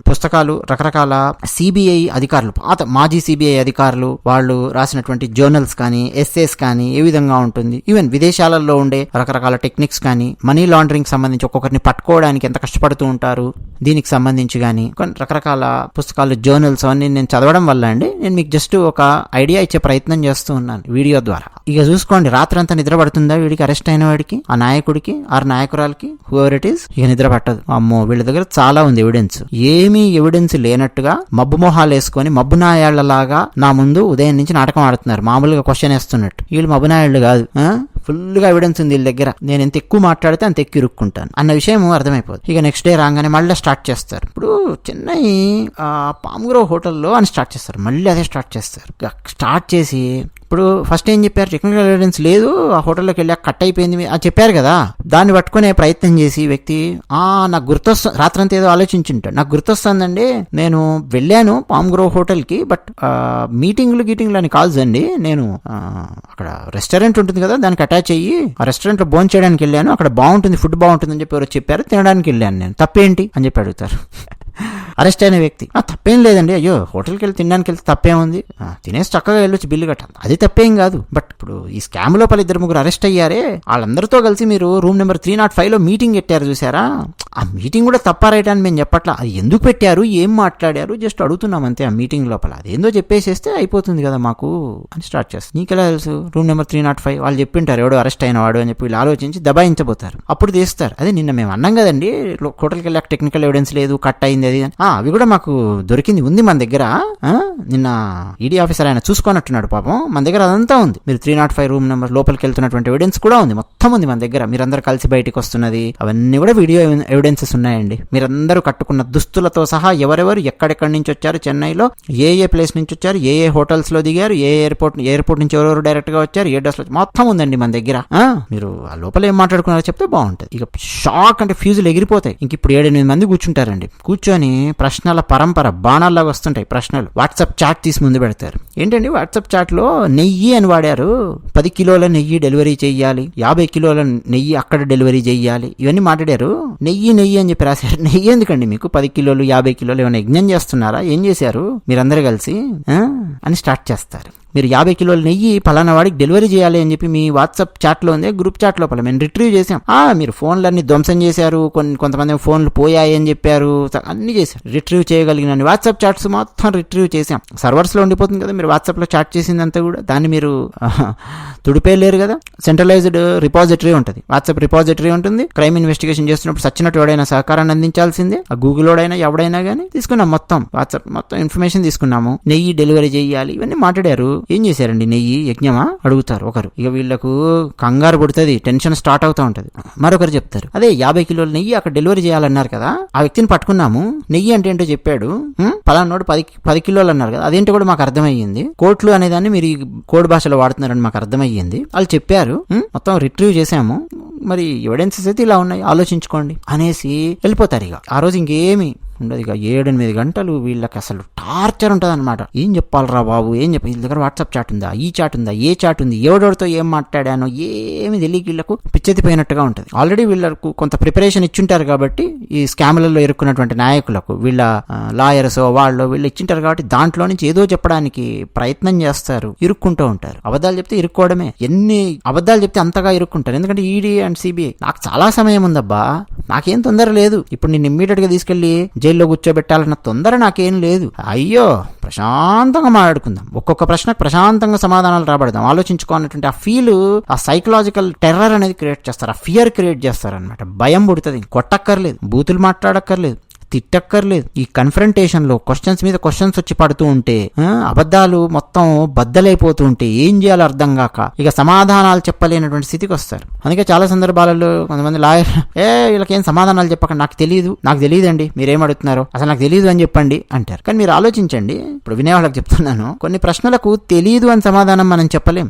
పుస్తకాలు రకరకాల సిబిఐ అధికారులు పాత మాజీ సిబిఐ అధికారులు వాళ్ళు రాసినటువంటి జర్నల్స్ కానీ ఎస్ఏస్ కానీ ఏ విధంగా ఉంటుంది? ఈవెన్ విదేశాలలో ఉండే రకరకాల టెక్నిక్స్ కానీ మనీ లాండరింగ్ సంబంధించి ఒక్కొక్కరిని పట్టుకోవడానికి ఎంత కష్టపడుతూ ఉంటారు? దీనికి సంబంధించి కానీ కొన్ని రకరకాల పుస్తకాలు జర్నల్స్ అవన్నీ నేను చదవడం వల్ల అండి నేను మీకు జస్ట్ ఒక ఐడియా ఇచ్చే ప్రయత్నం చేస్తూ ఉన్నాను వీడియో ద్వారా. ఇక చూసుకోండి రాత్రంతా నిద్ర పడుతుందా వీడికి? అరెస్ట్ అయిన వాడికి? ఆ నాయకుడికి? ఆ నాయకురాలకి? హూఎవర్ ఇట్ ఈస్ ఇక నిద్ర పట్టదు. అమ్మో వీళ్ళ దగ్గర చాలా ఉంది ఎవిడెన్స్ ఏమీ ఎవిడెన్స్ లేనట్టుగా మబ్బు మొహాలు వేసుకొని మబ్బు నాయాళ్ళలాగా నా ముందు ఉదయం నుంచి నాటకం ఆడుతున్నారు. మామూలుగా క్వశ్చన్ వేస్తున్నట్టు. వీళ్ళు మబ్బు నాయాళ్ళు కాదు. ఫుల్గా ఎవిడెన్స్ ఉంది వీళ్ళ దగ్గర. నేను ఎంత ఎక్కువ మాట్లాడితే అంత ఎక్కువ ఇరుక్కుంటాను. అన్న విషయం అర్థమైపోతుంది ఇక నెక్స్ట్ డే రాగానే మళ్ళీ స్టార్ట్ చేస్తారు. ఇప్పుడు చెన్నై ఆ, పాముగ్రో హోటల్లో అని స్టార్ట్ చేస్తారు. మళ్ళీ అదే స్టార్ట్ చేస్తారు. ఇక స్టార్ట్ చేసి ఇప్పుడు ఫస్ట్ ఏం చెప్పారు? టెక్నికల్ ఎవిడెన్స్ లేదు ఆ హోటల్లోకి వెళ్ళి కట్ అయిపోయింది అని చెప్పారు కదా? దాన్ని పట్టుకునే ప్రయత్నం చేసి వ్యక్తి ఆ నాకు గుర్తొస్తా రాత్రంతా ఏదో ఆలోచించుంటాడు. నాకు గుర్తొస్తుందండి నేను వెళ్ళాను పామ్ గ్రో హోటల్కి బట్ మీటింగ్లు గీటింగ్లు అని కాల్స్ అండి నేను అక్కడ రెస్టారెంట్ ఉంటుంది కదా దానికి అటాచ్ అయ్యి ఆ రెస్టారెంట్లో భోజనం చేయడానికి వెళ్ళాను అక్కడ బాగుంటుంది ఫుడ్ బాగుంటుంది అని చెప్పి ఎవరో చెప్పారు తినడానికి వెళ్ళాను నేను. తప్పేంటి? అని చెప్పి అడుగుతారు. అరెస్ట్ అయిన వ్యక్తి. "ఆ, తప్పేం లేదండి. అయ్యో హోటల్కి వెళ్ళి తినడానికి వెళ్తే తప్పేముంది తినేసి చక్కగా వెళ్ళొచ్చు బిల్లు కట్టాలి. అది తప్పేం కాదు. బట్ ఇప్పుడు ఈ స్కామ్ లోపల ఇద్దరు ముగ్గురు అరెస్ట్ అయ్యారే వాళ్ళందరితో కలిసి మీరు రూమ్ నెంబర్ త్రీ నాట్ ఫైవ్లో మీటింగ్ పెట్టారు చూసారా? ఆ మీటింగ్ కూడా తప్ప రైట్ అని మేము చెప్పట్లా. అది ఎందుకు పెట్టారు? ఏం మాట్లాడారు? జస్ట్ అడుగుతున్నాం అంతే ఆ మీటింగ్ లోపల. అదేందో చెప్పేసేస్తే అయిపోతుంది కదా మాకు అని స్టార్ట్ చేస్తాను నీకెలా తెలుసు? Room number three not five వాళ్ళు చెప్పింటారు ఎవడో అరెస్ట్ అయిన వాడు అని చెప్పి వీళ్ళు ఆలోచించి దబాయించబోతారు. అప్పుడు తీస్తారు. అదే నిన్న మేము అన్నాం కదండి హోటల్కి వెళ్ళాక టెక్నికల్ ఎవిడెన్స్ లేదు కట్ అయింది అది అని. అవి కూడా మాకు దొరికింది ఉంది మన దగ్గర. నిన్న ఈడీ ఆఫీసర్ ఆయన చూసుకున్నట్టున్నాడు పాపం. మన దగ్గర అదంతా ఉంది. మీరు three not five room number లోపలికి వెళ్తున్నటువంటి ఎవిడెన్స్ కూడా ఉంది. మొత్తం ఉంది మన దగ్గర. మీరందరూ కలిసి బయటకు వస్తున్నది. అవన్నీ కూడా వీడియో ఎవిడెన్సెస్ ఉన్నాయండి. మీరందరూ కట్టుకున్న దుస్తులతో సహా ఎవరెవరు ఎక్కడెక్కడి నుంచి వచ్చారు చెన్నైలో ఏ ఏ ప్లేస్ నుంచి వచ్చారు ఏ ఏ హోటల్స్లో దిగారు ఏ ఎయిర్పోర్ట్ ఎయిర్పోర్ట్ నుంచి ఎవరెవరు డైరెక్ట్గా వచ్చారు ఏ డ్రెస్ మొత్తం ఉందండి మన దగ్గర. మీరు ఆ లోపల ఏం మాట్లాడుకున్నారో చెప్తే బాగుంటుంది. ఇక షాక్ అంటే ఫ్యూజులు ఎగిరిపోతాయి. ఇంక ఇప్పుడు ఏడెనిమిది మంది కూర్చుంటారండి. కూర్చొని ప్రశ్నల పరంపర బాణాల్లాగా వస్తుంటాయి ప్రశ్నలు. వాట్సాప్ చాట్ తీసి ముందు పెడతారు. ఏంటండి వాట్సాప్ చాట్లో నెయ్యి అని వాడారు. పది కిలోల నెయ్యి డెలివరీ చేయాలి. యాభై కిలోల నెయ్యి అక్కడ డెలివరీ చేయాలి. ఇవన్నీ మాట్లాడారు. నెయ్యి నెయ్యి అని చెప్పి రాశారు. నెయ్యి ఎందుకండి మీకు? పది కిలోలు యాభై కిలోలు ఏమైనా యజ్ఞం చేస్తున్నారా? ఏం చేశారు? మీరందరూ కలిసి అని స్టార్ట్ చేస్తారు. మీరు యాభై కిలోల నెయ్యి పలానా వాడికి డెలివరీ చేయాలి అని చెప్పి మీ వాట్సాప్ చాట్లో ఉంది గ్రూప్ చాట్ లోపల మేము రిట్రీవ్ చేసాం ఆ మీరు ఫోన్లన్నీ ధ్వంసం చేశారు కొన్ని కొంతమంది ఫోన్లు పోయాయి అని చెప్పారు అన్ని చేశారు. రిట్రీవ్ చేయగలిగిన వాట్సాప్ చాట్స్ మొత్తం రిట్రీవ్ చేసాం సర్వర్స్లో ఉండిపోతుంది కదా మీరు వాట్సాప్లో చాట్ చేసిందంతా కూడా. దాన్ని మీరు తుడిపేయలేరు కదా. సెంట్రలైజ్డ్ రిపాజిటరీ ఉంటుంది. వాట్సాప్ రిపాజిటరీ ఉంటుంది. క్రైమ్ ఇన్వెస్టిగేషన్ చేస్తున్నప్పుడు సచ్చినట్టు ఎవడైనా సహకారాన్ని అందించాల్సిందే. ఆ గూగుల్లోడైనా ఎవడైనా కానీ తీసుకున్నాం మొత్తం. వాట్సాప్ మొత్తం ఇన్ఫర్మేషన్ తీసుకున్నాము. నెయ్యి డెలివరీ చేయాలి ఇవన్నీ మాట్లాడారు. ఏం చేశారండి? నెయ్యి యజ్ఞమా? అడుగుతారు ఒకరు. ఇక వీళ్ళకు కంగారు పుడుతుంది టెన్షన్ స్టార్ట్ అవుతా ఉంటది. మరొకరు చెప్తారు. అదే యాభై కిలోల నెయ్యి అక్కడ డెలివరీ చేయాలన్నారు కదా ఆ వ్యక్తిని పట్టుకున్నాము. నెయ్యి అంటే ఏంటో చెప్పాడు. పలానోడు పది పది కిలోలు అన్నారు కదా అదేంటో కూడా మాకు అర్థమయ్యింది. కోట్లు అనేదాన్ని మీరు ఈ కోడ్ భాషలో వాడుతున్నారని మాకు అర్థమయ్యింది. వాళ్ళు చెప్పారు. మొత్తం రిట్రీవ్ చేశాము. మరి ఎవిడెన్సెస్ అయితే ఇలా ఉన్నాయి ఆలోచించుకోండి అనేసి వెళ్ళిపోతారు ఇక. ఆ రోజు ఇంకేమి ఉండదు. ఇక ఏడెనిమిది గంటలు వీళ్ళకి అసలు టార్చర్ ఉంటుంది అనమాట ఏం చెప్పాలరా బాబు? ఏం చెప్పి? వీళ్ళ దగ్గర వాట్సాప్ చాట్ ఉందా? ఈ చాట్ ఉందా? ఏ చాట్ ఉంది? ఎవడెవడితో ఏం మాట్లాడానో ఏమి తెలియక వీళ్ళకు పిచ్చెత్తిపోయినట్టుగా ఉంటుంది. ఆల్రెడీ వీళ్ళకు కొంత ప్రిపరేషన్ ఇచ్చుంటారు కాబట్టి ఈ స్కామ్లలో ఇరుక్కున్నటువంటి నాయకులకు వీళ్ళ లాయర్స్ వాళ్ళు వీళ్ళు ఇచ్చింటారు కాబట్టి దాంట్లో నుంచి ఏదో చెప్పడానికి ప్రయత్నం చేస్తారు. ఇరుక్కుంటూ ఉంటారు. అబద్ధాలు చెప్తే ఇరుక్కోవడమే. ఎన్ని అబద్ధాలు చెప్తే అంతగా ఇరుక్కుంటారు. ఎందుకంటే ఈడీ అండ్ సిబిఐ. నాకు చాలా సమయం ఉందబ్బా. నాకేం తొందర లేదు. ఇప్పుడు నిన్ను ఇమ్మీడియట్గా తీసుకెళ్ళి జైల్లో కూర్చోబెట్టాలన్న తొందర నాకేం లేదు. అయ్యో ప్రశాంతంగా మాట్లాడుకుందాం. ఒక్కొక్క ప్రశ్నకు ప్రశాంతంగా సమాధానాలు రాబడదాం. ఆలోచించుకోనటువంటి ఆ ఫీల్ ఆ సైకలాజికల్ టెర్రర్ అనేది క్రియేట్ చేస్తారు. ఆ ఫియర్ క్రియేట్ చేస్తారు అనమాట భయం పుడుతుంది. కొట్టక్కర్లేదు. బూతులు మాట్లాడక్కర్లేదు. తిట్టక్కర్లేదు. ఈ కన్ఫరంటేషన్లో క్వశ్చన్స్ మీద క్వశ్చన్స్ వచ్చి పడుతూ ఉంటే అబద్ధాలు మొత్తం బద్దలైపోతూ ఉంటే ఏం చేయాలో అర్థం కాక ఇక సమాధానాలు చెప్పలేనటువంటి స్థితికి వస్తారు. అందుకే చాలా సందర్భాలలో కొంతమంది లాయర్ ఏ వీళ్ళకి ఏం సమాధానాలు చెప్పకండి నాకు తెలియదు నాకు తెలియదండి మీరేం అడుగుతున్నారో అసలు నాకు తెలియదు అని చెప్పండి అంటారు. కానీ మీరు ఆలోచించండి ఇప్పుడు వినేవాళ్ళకి చెప్తున్నాను కొన్ని ప్రశ్నలకు తెలియదు అని సమాధానం మనం చెప్పలేం.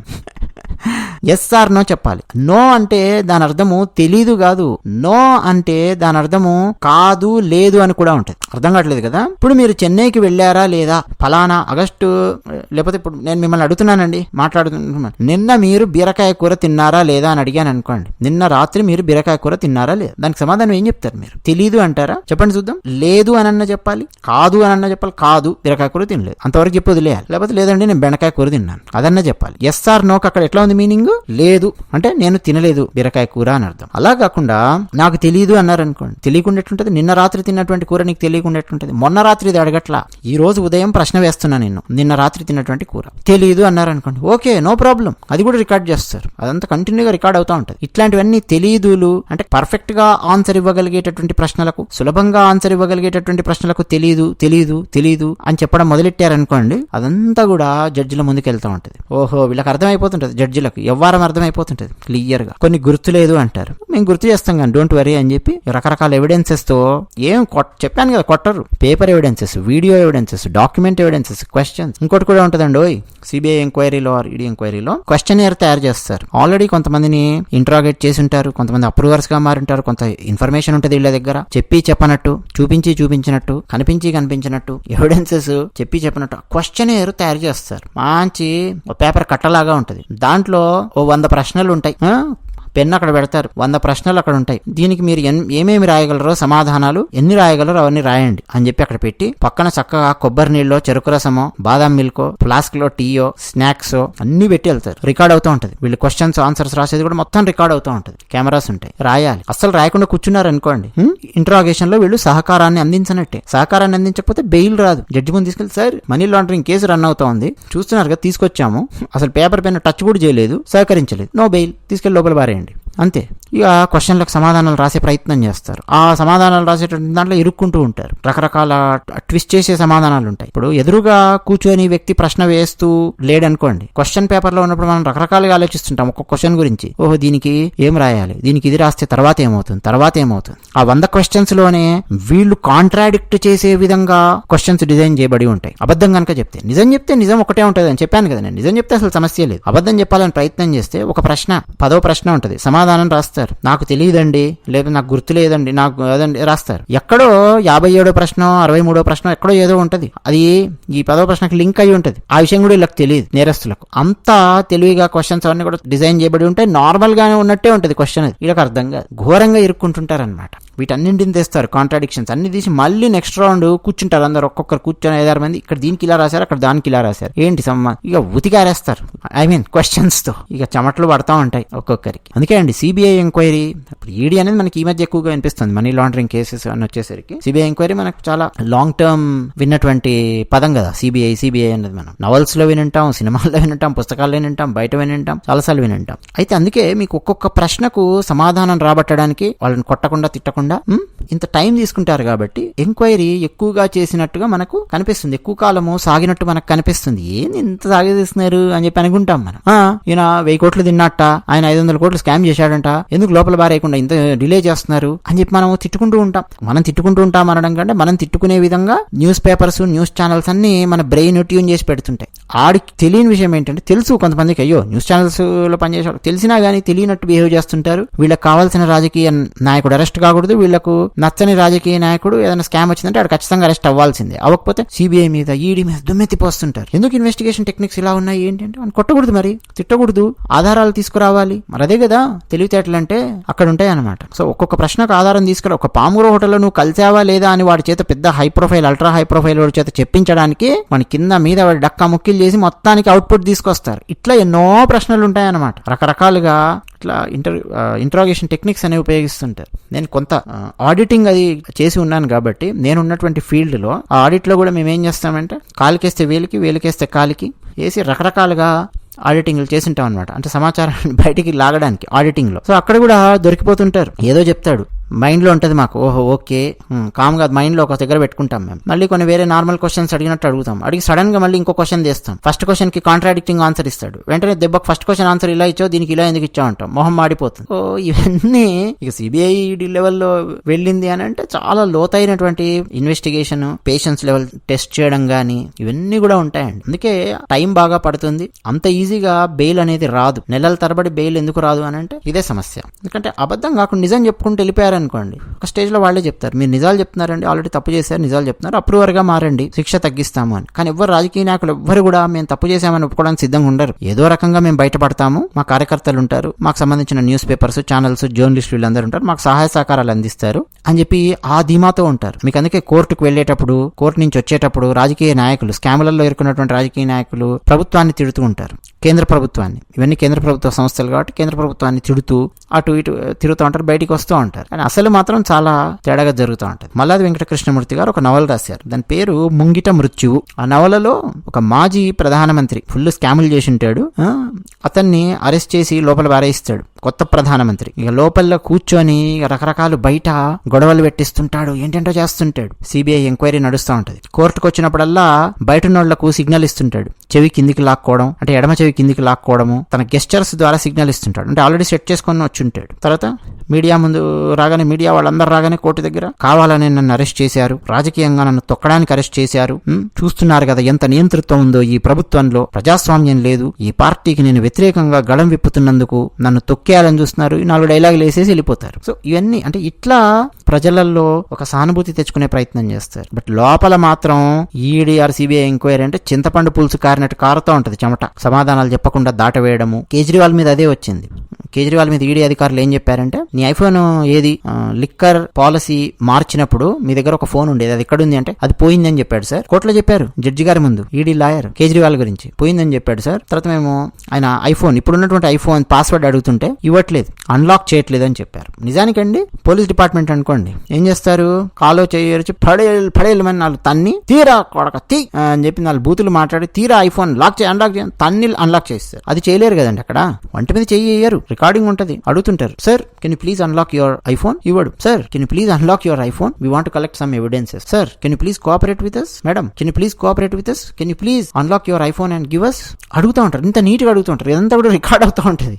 ఎస్ ఆర్ నో చెప్పాలి. నో అంటే దాని అర్థము తెలీదు కాదు. నో అంటే దాని అర్థము కాదు లేదు అని కూడా ఉంటుంది. అర్థం కావట్లేదు కదా? ఇప్పుడు మీరు చెన్నైకి వెళ్ళారా లేదా? ఫలానా ఆగస్టు లేకపోతే ఇప్పుడు నేను మిమ్మల్ని అడుగుతున్నానండి మాట్లాడుతున్నాను. నిన్న మీరు బీరకాయ కూర తిన్నారా లేదా అని అడిగాను అనుకోండి. నిన్న రాత్రి మీరు బీరకాయ కూర తిన్నారా లేదా? దానికి సమాధానం ఏం చెప్తారు మీరు? తెలీదు అంటారా? చెప్పండి చూద్దాం. లేదు అని అన్న చెప్పాలి? కాదు అని అన్న చెప్పాలి? కాదు. బీరకాయ కూర తినలేదు. అంతవరకు చెప్పి వదిలేయాలి లేకపోతే లేదండి నేను బెండకాయ కూర తిన్నాను. అదన్న చెప్పాలి. ఎస్ ఆర్ నోకి అక్కడ ఎట్లా ఉంది మీనింగ్? లేదు. అంటే నేను తినలేదు బీరకాయ కూర అని అర్థం. అలా కాకుండా నాకు తెలియదు అన్నారు అనుకోండి తెలియకుండా ఎట్లుంటది నిన్న రాత్రి తిన్నటువంటి కూర నీకు తెలియకుండా ఎట్లుంటది మొన్న రాత్రి ఇది అడగట్లా? ఈ రోజు ఉదయం ప్రశ్న వేస్తున్నా నేను నిన్న రాత్రి తిన్నటువంటి కూర. తెలియదు అన్నారు అనుకోండి ఓకే నో ప్రాబ్లం. అది కూడా రికార్డ్ చేస్తారు. అదంతా కంటిన్యూగా రికార్డ్ అవుతా ఉంటుంది. ఇట్లాంటివన్నీ తెలియదులు అంటే పర్ఫెక్ట్గా ఆన్సర్ ఇవ్వగలిగేటటువంటి ప్రశ్నలకు సులభంగా ఆన్సర్ ఇవ్వగలిగేటటువంటి ప్రశ్నలకు తెలియదు తెలియదు తెలియదు అని చెప్పడం మొదలెట్టారనుకోండి అదంతా కూడా జడ్జిల ముందుకు వెళ్తూ ఉంటుంది. ఓహో వీళ్ళకి అర్థమైపోతుంటది జడ్జిలకు. వ్యవహారం అర్థమైపోతుంటుంది క్లియర్గా. కొన్ని గుర్తులేదు అంటారు. మేము గుర్తు చేస్తాం కానీ డోంట్ వరీ అని చెప్పి రకరకాల ఎవిడెన్సెస్తో ఏం కొట్ చెప్పాను కదా కొట్టరు. Paper evidences video evidences document evidences questions ఇంకోటి కూడా ఉంటుందండి ఓయ్ సిబిఐ ఎంక్వైరీలో ఆర్ ఈడీ ఎంక్వైరీలో క్వశ్చన్ ఇయర్ తయారు చేస్తారు. ఆల్రెడీ కొంతమందిని ఇంట్రాగేట్ చేసి ఉంటారు కొంతమంది అప్రూవర్స్గా మారింటారు కొంత ఇన్ఫర్మేషన్ ఉంటుంది వీళ్ళ దగ్గర. చెప్పి చెప్పనట్టు చూపించి చూపించినట్టు కనిపించి కనిపించినట్టు ఎవిడెన్సెస్ చెప్పి చెప్పినట్టు క్వశ్చన్ ఇయర్ తయారు చేస్తారు. మంచి పేపర్ కట్టలాగా ఉంటుంది. దాంట్లో ఓ వంద ప్రశ్నలు ఉంటాయి పెన్ను పెన్ అక్కడ పెడతారు. వంద ప్రశ్నలు అక్కడ ఉంటాయి. దీనికి మీరు ఏమేమి రాయగలరో సమాధానాలు ఎన్ని రాయగలరో అవన్నీ రాయండి అని చెప్పి అక్కడ పెట్టి పక్కన చక్కగా కొబ్బరి నీళ్ళో చెరుకు రసమో బాదం మిల్కో ఫ్లాస్క్లో టీయో స్నాక్స్ అన్ని పెట్టి వెళ్తారు. రికార్డ్ అవుతూ ఉంటుంది. వీళ్ళు క్వశ్చన్స్ ఆన్సర్స్ రాసేది కూడా మొత్తం రికార్డ్ అవుతూ ఉంటుంది. కెమెరాస్ ఉంటాయి. రాయాలి. అసలు రాయకుండా కూర్చున్నారు అనుకోండి. ఇంట్రాగేషన్లో వీళ్ళు సహకారాన్ని అందించనట్టే. సహకారాన్ని అందించకపోతే బెయిల్ రాదు. జడ్జి ముందు తీసుకెళ్తే sir money laundering case run అవుతా ఉంది చూస్తున్నారు కదా తీసుకొచ్చాము. అసలు పేపర్ పైన టచ్ కూడా చేయలేదు. సహకరించలేదు. No bail. తీసుకెళ్ళి లోపల బారేయండి అంతే ఇక క్వశ్చన్లకు సమాధానాలు రాసే ప్రయత్నం చేస్తారు. ఆ సమాధానాలు రాసేటువంటి దాంట్లో ఇరుక్కుంటూ ఉంటారు. రకరకాల ట్విస్ట్ చేసే సమాధానాలు ఉంటాయి. ఇప్పుడు ఎదురుగా కూర్చొని వ్యక్తి ప్రశ్న వేస్తూ లేడనుకోండి క్వశ్చన్ పేపర్లో ఉన్నప్పుడు మనం రకరకాలుగా ఆలోచిస్తుంటాం ఒక్కొక్క క్వశ్చన్ గురించి. ఓహో దీనికి ఏం రాయాలి? దీనికి ఇది రాస్తే తర్వాత ఏమవుతుంది? తర్వాత ఏమవుతుంది? ఆ వంద క్వశ్చన్స్లోనే వీళ్ళు కాంట్రాడిక్ట్ చేసే విధంగా క్వశ్చన్స్ డిజైన్ చేయబడి ఉంటాయి. అబద్ధం కనుక చెప్తే. నిజం చెప్తే నిజం ఒకటే ఉంటుంది అని చెప్పాను కదా నేను. నిజం చెప్తే అసలు సమస్య లేదు. అబద్ధం చెప్పాలని ప్రయత్నం చేస్తే ఒక ప్రశ్న పదో ప్రశ్న ఉంటుంది. సమాధానం రాస్తారు. నాకు తెలియదండి లేదా నాకు గుర్తు లేదండి నాకు అదండి రాస్తారు. ఎక్కడో యాభై ఏడో ప్రశ్న అరవై మూడో ప్రశ్న ఎక్కడో ఏదో ఉంటది. అది ఈ పదో ప్రశ్నకి లింక్ అయి ఉంటది. ఆ విషయం కూడా వీళ్ళకి తెలియదు నేరస్తులకు. అంత తెలివిగా క్వశ్చన్స్ అవన్నీ కూడా డిజైన్ చేయబడి ఉంటాయి నార్మల్ గానే ఉన్నట్టే ఉంటది క్వశ్చన్ అది. వీళ్ళకి అర్థం కాదు. ఘోరంగా ఇరుక్కుంటుంటారనమాట వీటన్నింటిని తెస్తారు కాంట్రాడిక్షన్స్ అన్ని తీసి మళ్ళీ నెక్స్ట్ రౌండ్ కూర్చుంటారు అందరు ఒక్కొక్కరు కూర్చొని ఐదారు మంది ఇక్కడ దీనికి ఇలా రాశారు అక్కడ దానికి ఇలా రాశారు. ఏంటి సంబంధం? ఇక ఉతికారేస్తారు. I mean క్వశ్చన్స్తో. ఇక చెమటలు పడతా ఉంటాయి ఒక్కొక్కరికి. అందుకే అండి సిబిఐ ఎంక్వైరీ ఇప్పుడు ఈడీ అనేది మనకి ఈ మధ్య ఎక్కువగా వినిపిస్తుంది మనీ లాండరింగ్ కేసెస్ అని వచ్చేసరికి. సిబిఐ ఎంక్వైరీ మనకు చాలా లాంగ్ టర్మ్ విన్నటువంటి పదం కదా సిబిఐ సిబిఐ అనేది మనం. నవల్స్లో వినుంటాం సినిమాల్లో వినుంటాం పుస్తకాల్లో వినుంటాం బయట వినుంటాం చాలాసార్లు వినుంటాం. అయితే అందుకే మీకు ఒక్కొక్క ప్రశ్నకు సమాధానం రాబట్టడానికి వాళ్ళని కొట్టకుండా తిట్టకుండా కాకుండా ఇంత టైం తీసుకుంటారు కాబట్టి ఎంక్వైరీ ఎక్కువగా చేసినట్టుగా మనకు కనిపిస్తుంది. ఎక్కువ కాలము సాగినట్టు మనకు కనిపిస్తుంది. ఏంది ఇంత సాగదీస్తున్నారు అని చెప్పి అనుకుంటాం మనం. ఈయన వెయ్యి కోట్లు తిన్నట్ట ఆయన ఐదు వందల కోట్లు స్కామ్ చేశాడంట. ఎందుకు లోపల బారేయకుండా ఇంత డిలే చేస్తున్నారు? అని చెప్పి మనం తిట్టుకుంటూ ఉంటాం. మనం తిట్టుకుంటూ ఉంటాం అనడం కంటే మనం తిట్టుకునే విధంగా న్యూస్ పేపర్స్ న్యూస్ ఛానల్స్ అన్ని మన బ్రెయిన్ ట్యూన్ చేసి పెడుతుంటాయి. ఆడికి తెలియని విషయం ఏంటంటే తెలుసు కొంతమందికి అయ్యో న్యూస్ ఛానల్స్లో పనిచేసే తెలిసినా గానీ తెలియనట్టు బిహేవ్ చేస్తుంటారు. వీళ్ళకి కావాల్సిన రాజకీయ నాయకుడు అరెస్ట్ కాకూడదు. వీళ్ళకు నచ్చని రాజకీయ నాయకుడు ఏదైనా స్కామ్ వచ్చిందంటే ఆడు ఖచ్చితంగా అరెస్ట్ అవ్వాల్సిందే. అవ్వకపోతే సిబిఐ మీద ఈడీ మీద దుమ్మెత్తిపోస్తుంటారు. ఎందుకు ఇన్వెస్టిగేషన్ టెక్నిక్స్ ఇలా ఉన్నాయి? ఏంటంటే మనం కొట్టకూడదు మరి. తిట్టకూడదు. ఆధారాలు తీసుకురావాలి. మరి అదే కదా తెలివితేటలు అంటే అక్కడ ఉంటాయి అనమాట సో ఒక్కొక్క ప్రశ్నకు ఆధారం తీసుకురా. ఒక పాముర హోటల్లో నువ్వు కలిసావా లేదా అని వాడి చేత పెద్ద high profile ultra high profile వాడి చేత చెప్పించడానికి మన కింద మీద వాడి డక్కా ముక్కిలు చేసి మొత్తానికి అవుట్పుట్ తీసుకొస్తారు. ఇట్లా ఎన్నో ప్రశ్నలు ఉంటాయన్నమాట. రకరకాలుగా ఇట్లా ఇంటర్ ఇంట్రాగేషన్ టెక్నిక్స్ అనేవి ఉపయోగిస్తుంటారు. నేను కొంత ఆడిటింగ్ అది చేసి ఉన్నాను కాబట్టి నేను ఉన్నటువంటి ఫీల్డ్లో ఆ ఆడిట్లో కూడా మేము ఏం చేస్తామంటే కాలికేస్తే వేలికి వేలికేస్తే కాలికి వేసి రకరకాలుగా ఆడిటింగ్లు చేసింటాం అనమాట అంటే సమాచారాన్ని బయటికి లాగడానికి ఆడిటింగ్లో సో అక్కడ కూడా దొరికిపోతుంటారు. ఏదో చెప్తాడు. మైండ్లో ఉంటుంది మాకు. ఓహో ఓకే. ఉమ్, కామ్గా మైండ్లో ఒక దగ్గర పెట్టుకుంటాం మేము. మళ్ళీ కొన్ని వేరే నార్మల్ క్వశ్చన్స్ అడిగినట్టు అడుగుతాం. అడిగి సడన్గా మళ్ళీ ఇంకో క్వశ్చన్ చేస్తాం. ఫస్ట్ క్వశ్చన్కి కాంట్రాడిక్టింగ్ ఆన్సర్ ఇస్తాడు. వెంటనే దెబ్బకు ఫస్ట్ క్వశ్చన్ ఆన్సర్ ఇలా ఇచ్చో దీనికి ఇలా ఎందుకు ఇచ్చావు అంటాం. మొహం మాడిపోతుంది. ఓ ఇవన్నీ ఇక సిబిఐ లెవెల్లో వెళ్ళింది అని అంటే చాలా లోతైనటువంటి ఇన్వెస్టిగేషన్ పేషెన్స్ లెవెల్ టెస్ట్ చేయడం కానీ ఇవన్నీ కూడా ఉంటాయండి. అందుకే టైం బాగా పడుతుంది. అంత ఈజీగా బెయిల్ అనేది రాదు. నెలల తరబడి బెయిల్ ఎందుకు రాదు అని అంటే ఇదే సమస్య. ఎందుకంటే అబద్ధం కాకుండా నిజం చెప్పుకుంటూ వెళ్ళిపోయారు చెప్పారనుకోండి ఒక స్టేజ్లో వాళ్ళే చెప్తారు. మీరు నిజాలు చెప్తున్నారండి. ఆల్రెడీ తప్పు చేశారు. నిజాలు చెప్తున్నారు. అప్రూవర్గా మారండి. శిక్ష తగ్గిస్తాము అని. కానీ ఎవరు రాజకీయ నాయకులు ఎవ్వరు కూడా మేము తప్పు చేశామని ఒప్పుకోవడానికి సిద్ధంగా ఉండరు. ఏదో రకంగా మేము బయటపడతాము. మా కార్యకర్తలు ఉంటారు. మాకు సంబంధించిన న్యూస్ పేపర్స్ ఛానల్స్ జర్నలిస్టులు వీళ్ళందరూ ఉంటారు. మాకు సహాయ సహకారాలు అందిస్తారు అని చెప్పి ఆ ధీమాతో ఉంటారు. మీకు అందుకే కోర్టుకు వెళ్ళేటప్పుడు కోర్టు నుంచి వచ్చేటప్పుడు రాజకీయ నాయకులు స్కాములలో ఇరుకున్నటువంటి రాజకీయ నాయకులు ప్రభుత్వాన్ని తిడుతూ ఉంటారు. కేంద్ర ప్రభుత్వాన్ని. ఇవన్నీ కేంద్ర ప్రభుత్వ సంస్థలు కాబట్టి కేంద్ర ప్రభుత్వాన్ని తిడుతూ అటు ఇటు తిరుగుతూ ఉంటారు బయటికి వస్తూ ఉంటారు. కానీ అసలు మాత్రం చాలా తేడాగా జరుగుతూ ఉంటుంది. మల్లాది వెంకటకృష్ణమూర్తి గారు ఒక నవల రాశారు. దాని పేరు ముంగిట మృత్యువు. ఆ నవలలో ఒక మాజీ ప్రధానమంత్రి ఫుల్ స్కాములు చేసి ఉంటాడు. అతన్ని అరెస్ట్ చేసి లోపల పారేయిస్తాడు. కొత్త ప్రధానమంత్రి. ఇక లోపల కూర్చొని రకరకాలు బయట గొడవలు పెట్టిస్తుంటాడు. ఏంటంటో చేస్తుంటాడు. సిబిఐ ఎంక్వైరీ నడుస్తూ ఉంటది. కోర్టుకు వచ్చినప్పుడల్లా బయట ఉన్నోళ్ళకు సిగ్నల్ ఇస్తుంటాడు. చెవి కిందికి లాక్కోవడం అంటే ఎడమ చెవి కిందికి లాక్కోవడము తన గెస్టర్స్ ద్వారా సిగ్నల్ ఇస్తుంటాడు. అంటే ఆల్రెడీ సెట్ చేసుకొని వచ్చి ఉంటాడు. తర్వాత మీడియా ముందు రాగానే మీడియా వాళ్ళందరూ రాగానే కోర్టు దగ్గర కావాలని నన్ను అరెస్ట్ చేశారు రాజకీయంగా నన్ను తొక్కడానికి అరెస్ట్ చేశారు చూస్తున్నారు కదా ఎంత నియంతృత్వం ఉందో ఈ ప్రభుత్వంలో ప్రజాస్వామ్యం లేదు ఈ పార్టీకి నేను వ్యతిరేకంగా గళం విప్పుతున్నందుకు నన్ను తొక్కేయాలని చూస్తున్నారు. ఈ నాలుగు డైలాగులు వేసేసి వెళ్ళిపోతారు. సో ఇవన్నీ అంటే ఇట్లా ప్రజలలో ఒక సానుభూతి తెచ్చుకునే ప్రయత్నం చేస్తారు. బట్ లోపల మాత్రం ఈడీఆర్ సిబిఐ ఎంక్వైరీ అంటే చింతపండు పులుసు కారినట్టు కారుతూ ఉంటుంది చెమట. సమాధానాలు చెప్పకుండా దాటవేయడము. కేజ్రీవాల్ మీద అదే వచ్చింది. కేజ్రీవాల్ మీద ఈడీ అధికారులు ఏం చెప్పారంటే నీ ఐఫోన్ ఏది? లిక్కర్ పాలసీ మార్చినప్పుడు మీ దగ్గర ఒక ఫోన్ ఉండేది. అది ఎక్కడుంది? అంటే అది పోయింది అని చెప్పాడు సార్. కోర్టులో చెప్పారు జడ్జి గారి ముందు ఈడీ లాయర్ కేజ్రీవాల్ గురించి. పోయిందని చెప్పాడు సార్. తర్వాత మేము ఆయన ఐఫోన్ ఇప్పుడు ఉన్నటువంటి ఐఫోన్ పాస్వర్డ్ అడుగుతుంటే ఇవ్వట్లేదు అన్లాక్ చేయట్లేదు అని చెప్పారు. నిజానికండి పోలీస్ డిపార్ట్మెంట్ అనుకోండి అనుకోండి ఏం చేస్తారు? కాలో చేయొచ్చి పడేలు పడేలు నాలుగు తన్ని తీరా కొడక తీ అని చెప్పి నాలుగు బూతులు మాట్లాడి తీరా ఐఫోన్ లాక్ చేయి అన్లాక్ చేయండి తన్ని అన్లాక్ చేస్తారు అది చేయలేరు కదండి అక్కడ. వంట మీద చెయ్యరు రికార్డింగ్ ఉంటది. అడుగుతుంటారు. Sir can you please unlock your iPhone ఇవ్వడు. Sir can you please unlock your iPhone we want collect some evidences sir can you please cooperate with us madam can you please cooperate with us can you please unlock your iPhone and give us అడుగుతూ ఉంటారు. ఇంత నీట్గా అడుగుతూ ఉంటారు. ఇదంతా కూడా record అవుతూ ఉంటుంది.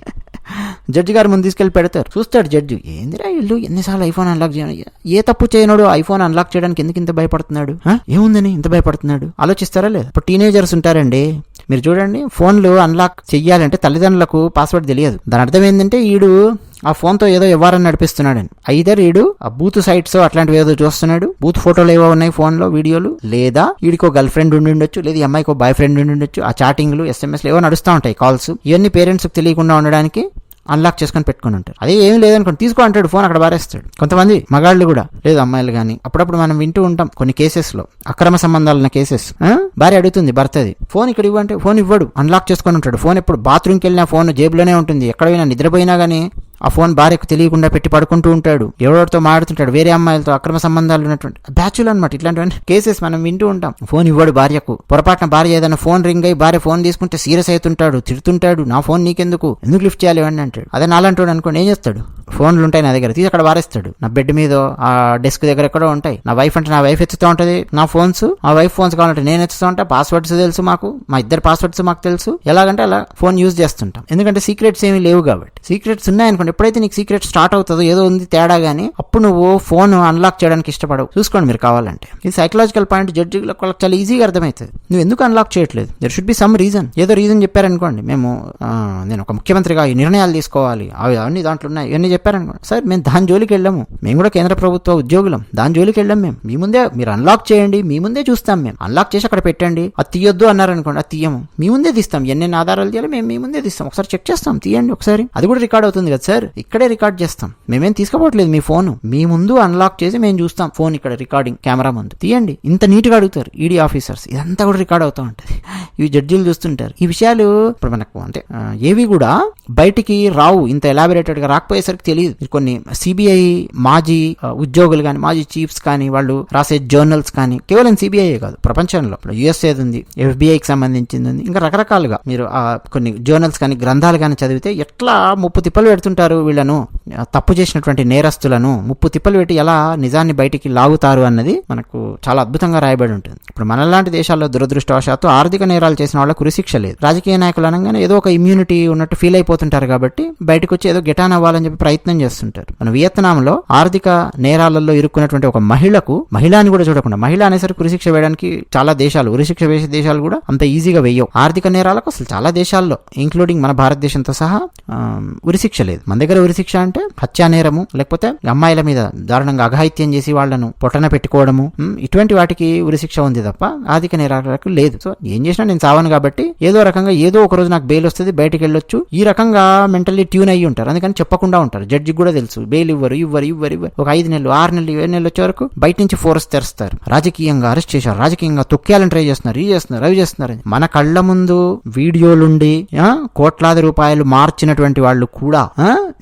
జడ్జి గారు ముందు తీసుకెళ్ళి పెడతారు. చూస్తాడు జడ్జి. ఏందిరా ఇల్లు ఎన్నిసార్లు ఐఫోన్ అన్లాక్ చేయను ఏ తప్పు చేయనోడు ఐఫోన్ అన్లాక్ చేయడానికి ఎందుకు ఇంత భయపడుతున్నాడు? ఏముందని ఇంత భయపడుతున్నాడు? ఆలోచిస్తారా లేదు? ఇప్పుడు టీనేజర్స్ ఉంటారండి. మీరు చూడండి ఫోన్లు అన్లాక్ చెయ్యాలంటే తల్లిదండ్రులకు పాస్వర్డ్ తెలియదు. దాని అర్థం ఏంటంటే వీడు ఆ ఫోన్తో ఏదో వ్యవహారం నడిపిస్తున్నాడని ఐదర్ వీడు ఆ బూత్ సైట్స్ అట్లాంటివి ఏదో చూస్తున్నాడు. బూత్ ఫోటోలు ఏవో ఉన్నాయి ఫోన్లో వీడియోలు. లేదా వీడికో గర్ల్ ఫ్రెండ్ ఉండి ఉండొచ్చు లేదా అమ్మాయికో బాయ్ ఫ్రెండ్ ఉండి ఉండొచ్చు. ఆ చాటింగ్లు ఎస్ఎంఎస్లు ఏవో నడుస్తూ ఉంటాయి కాల్స్. ఇవన్నీ పేరెంట్స్కి తెలియకుండా ఉండడానికి అన్లాక్ చేసుకొని పెట్టుకుని ఉంటారు. అదే ఏం లేదనుకోండి తీసుకో అంటాడు ఫోన్ అక్కడ బారేస్తాడు కొంతమంది మగాళ్ళు కూడా లేదు అమ్మాయిలు కానీ అప్పుడప్పుడు మనం వింటూ ఉంటాం కొన్ని కేసెస్లో అక్రమ సంబంధాలు ఉన్న కేసెస్ భార్య అడుగుతుంది భర్తది ఫోన్ ఇక్కడ ఇవ్వంటే ఫోన్ ఇవ్వడు అన్లాక్ చేసుకొని ఉంటాడు. ఫోన్ ఎప్పుడు బాత్రూమ్కి వెళ్ళినా ఫోన్ జేబులోనే ఉంటుంది. ఎక్కడ పోయినా నిద్రపోయినా కానీ ఆ ఫోన్ భార్యకు తెలియకుండా పెట్టి పడుకుంటూ ఉంటాడు. ఎవరితో మాడుతుంటాడు వేరే అమ్మాయిలతో అక్రమ సంబంధాలు ఉన్నటువంటి బ్యాచులు అనమాట ఇట్లాంటివన్నీ కేసెస్ మనం వింటూ ఉంటాం. ఫోన్ ఇవ్వడు భార్యకు. పొరపాటున భార్య ఏదైనా ఫోన్ రింగ్ అయ్యి భార్య ఫోన్ తీసుకుంటే సీరియస్ అవుతుంటాడు తిడుతుంటాడు. నా ఫోన్ నీకెందుకు? ఎందుకు లిఫ్ట్ చేయాలి అని అంటాడు. అదే నాలంటాడు అనుకోండి ఏం చేస్తాడు? ఫోన్లు ఉంటాయి నా దగ్గర. తీసి అక్కడ వారేస్తాడు నా బెడ్ మీద ఆ డెస్క్ దగ్గర ఎక్కడో ఉంటాయి. నా వైఫ్ అంటే నా వైఫ్ ఎత్తుతూ ఉంటది నా ఫోన్స్. ఆ వైఫ్ ఫోన్స్ కావాలంటే నేను ఎత్తుతూ ఉంటా. పాస్వర్డ్స్ తెలుసు మాకు. మా ఇద్దరు పాస్వర్డ్స్ మాకు తెలుసు. ఎలాగంటే అలా ఫోన్ యూజ్ చేస్తుంటాం. ఎందుకంటే సీక్రెట్స్ ఏమీ లేవు కాబట్టి. సీక్రెట్స్ ఉన్నాయనుకో ఉన్నాయనుకోండి ఎప్పుడైతే నీకు సీక్రెట్ స్టార్ట్ అవుతుందో ఏదో ఉంది తేడా కానీ అప్పుడు నువ్వు ఫోన్ అన్లాక్ చేయడానికి ఇష్టపడవు. చూసుకోండి మీరు కావాలంటే. ఇది సైకలాజికల్ పాయింట్ జడ్జిలకు వాళ్ళకి చాలా ఈజీగా అర్థమవుతుంది. నువ్వు ఎందుకు అన్లాక్ చేయట్లేదు? There should be some reason ఏదో రీజన్ చెప్పారనుకోండి. మేము నేను ఒక ముఖ్యమంత్రిగా ఈ నిర్ణయాలు తీసుకోవాలి. అవి అన్ని దాంట్లో ఉన్నాయి. ఇవన్నీ చెప్పారనుకోండి. సార్ మేము దాని జోలికి వెళ్ళాము. మేము కూడా కేంద్ర ప్రభుత్వ ఉద్యోగులం. దాని జోలికి వెళ్ళాం మేము. మీ ముందే మీరు అన్లాక్ చేయండి. మీ ముందే చూస్తాం మేము. అన్లాక్ చేసి అక్కడ పెట్టండి. అది తీయొద్దు అన్నారనుకోండి అది తీయము. మీ ముందే తీస్తాం. ఎన్ని ఆధారాలు తీయాలి? మేము మీ ముందే తీస్తాం. ఒకసారి చెక్ చేస్తాం. తీయండి ఒకసారి. అది కూడా రికార్డ్ అవుతుంది కదా సార్? ఇక్కడే రికార్డ్ చేస్తాం. మేమేం తీసుకోవట్లేదు మీ ఫోన్. మీ ముందు అన్లాక్ చేసి మేము చూస్తాం. ఫోన్ ఇక్కడ రికార్డింగ్ కెమెరా ముందు. తీయండి. ఇంత నీట్గా అడుగుతారు ఈడీ ఆఫీసర్స్. ఇదంతా కూడా రికార్డ్ అవుతూ ఉంటుంది. ఇవి జడ్జీలు చూస్తుంటారు. ఈ విషయాలు ఇప్పుడు మనకు అంటే ఏవి కూడా బయటికి రావు. ఇంత ఎలాబరేటెడ్గా రాకపోయేసరికి తెలియదు. కొన్ని సిబిఐ మాజీ ఉద్యోగులు కానీ మాజీ చీఫ్స్ కానీ వాళ్ళు రాసే జర్నల్స్ కానీ కేవలం సిబిఐ కాదు. ప్రపంచంలో. యుఎస్ఏ ఉంది? ఎఫ్బిఐకి సంబంధించింది ఉంది. ఇంకా రకరకాలుగా మీరు కొన్ని జర్నల్స్ కానీ గ్రంథాలు కానీ చదివితే ఎట్లా ముప్పు తిప్పలు పెడుతుంటారు? వీళ్ళను తప్పు చేసినటువంటి నేరస్తులను ముప్పు తిప్పలు పెట్టి ఎలా నిజాన్ని బయటికి లాగుతారు అన్నది మనకు చాలా అద్భుతంగా రాయబడి ఉంటుంది. ఇప్పుడు మనలాంటి దేశాల్లో దురదృష్టవశాత్తు ఆర్థిక నేరాలు చేసిన వాళ్ళకు ఉరిశిక్ష లేదు. రాజకీయ నాయకులు అనగానే ఏదో ఒక ఇమ్యూనిటీ ఉన్నట్టు ఫీల్ అయిపోతుంటారు కాబట్టి బయటకు వచ్చి ఏదో గిటాన్ అవ్వాలని చెప్పి ప్రయత్నం చేస్తుంటారు. మన వియత్నాంలో ఆర్థిక నేరాలలో ఇరుక్కున్నటువంటి ఒక మహిళకు మహిళని కూడా చూడకుండా మహిళ అనేసరికి ఉరిశిక్ష వేయడానికి చాలా దేశాలు ఉరిశిక్ష వేసే దేశాలు కూడా అంత ఈజీగా వేయవు. ఆర్థిక నేరాలకు అసలు చాలా దేశాల్లో ఇంక్లూడింగ్ మన భారతదేశంతో సహా ఉరిశిక్ష లేదు. మన మన దగ్గర ఉరిశిక్ష అంటే హత్యా నేరము లేకపోతే అమ్మాయిల మీద దారుణంగా అఘాయిత్యం చేసి వాళ్ళను పొట్టన పెట్టుకోవడము ఇటువంటి వాటికి ఉరిశిక్ష ఉంది తప్ప ఆర్థిక నేరాలకు లేదు. సో ఏం చేసినా నేను చావను కాబట్టి ఏదో రకంగా ఏదో ఒక రోజు నాకు బెయిల్ వస్తుంది బయటికి వెళ్ళొచ్చు. ఈ రకంగా మెంటల్లీ ట్యూన్ అయ్యి ఉంటారు. అందుకని చెప్పకుండా ఉంటారు. జడ్జికి కూడా తెలుసు. బెయిల్ ఇవ్వరు ఇవ్వరు ఇవ్వరు ఇవ్వరు. ఒక ఐదు నెలలు ఆరు నెలలు ఏడు నెలలు వచ్చే వరకు బయట నుంచి ఫోర్స్ తెరుస్తారు. రాజకీయంగా అరెస్ట్ చేశారు. రాజకీయంగా తొక్కేయాలని ట్రై చేస్తున్నారు ఇది చేస్తున్నారు అవి చేస్తున్నారు మన కళ్ళ ముందు వీడియోలుండి కోట్లాది రూపాయలు మార్చినటువంటి వాళ్ళు కూడా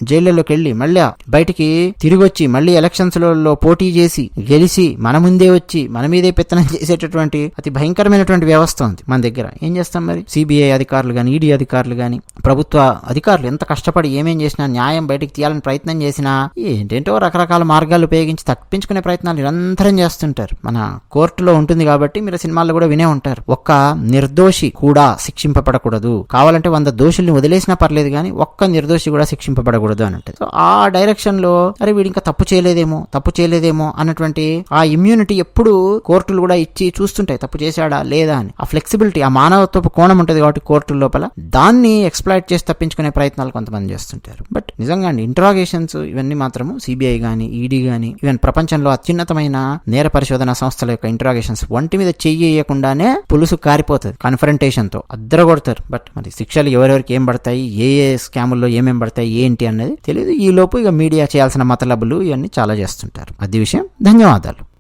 జైళ్ళలోకి వెళ్ళి మళ్ళీ బయటికి తిరిగి వచ్చి మళ్ళీ ఎలక్షన్స్లో పోటీ చేసి గెలిచి మన ముందే వచ్చి మన మీదే పెత్తనం చేసేటటువంటి అతి భయంకరమైనటువంటి వ్యవస్థ ఉంది మన దగ్గర. ఏం చేస్తాం మరి? సిబిఐ అధికారులు కానీ ఈడీ అధికారులు కానీ ప్రభుత్వ అధికారులు ఎంత కష్టపడి ఏమేం చేసినా న్యాయం బయటికి తీయాలని ప్రయత్నం చేసినా ఏంటేంటో రకరకాల మార్గాలు ఉపయోగించి తప్పించుకునే ప్రయత్నాలు నిరంతరం చేస్తుంటారు. మన కోర్టులో ఉంటుంది కాబట్టి మీరు సినిమాల్లో కూడా వినే ఉంటారు. ఒక్క నిర్దోషి కూడా శిక్షింపబడకూడదు. కావాలంటే వంద దోషుల్ని వదిలేసినా పర్లేదు కానీ ఒక్క నిర్దోషి కూడా శిక్షింపబడకూడదు అని ఉంటుంది సో ఆ డైరెక్షన్లో అరే వీడు ఇంకా తప్పు చేయలేదేమో తప్పు చేయలేదేమో అన్నటువంటి ఆ ఇమ్యూనిటీ ఎప్పుడు కోర్టులు కూడా ఇచ్చి చూస్తుంటాయి. తప్పు చేశాడా లేదా అని. ఆ ఫ్లెక్సిబిలిటీ ఆ మానవత్వపు కోణం ఉంటుంది కాబట్టి కోర్టుల లోపల దాన్ని ఎక్స్ప్లాయిట్ చేసి తప్పించుకునే ప్రయత్నాలు కొంతమంది చేస్తుంటారు. బట్ నిజంగా అండి ఇంట్రాగేషన్స్ ఇవన్నీ మాత్రము సిబిఐ గానీ ఈడీ గానీ ఈవెన్ ప్రపంచంలో అత్యున్నతమైన నేర పరిశోధన సంస్థల యొక్క ఇంట్రాగేషన్స్ ఒంటి మీద చెయ్యకుండానే పులుసు కారిపోతుంది. కన్ఫరంటేషన్తో అద్దర కొడతారు బట్ మరి శిక్షలు ఎవరెవరికి ఏం పడతాయి? ఏ ఏ స్కాముల్లో ఏమేం పడతాయి? ఏంటి? అనేది తెలియదు ఈ లోపు ఇక మీడియా చేయాల్సిన మతలబులు ఇవన్నీ చాలా చేస్తుంటారు. అది విషయం. ధన్యవాదాలు.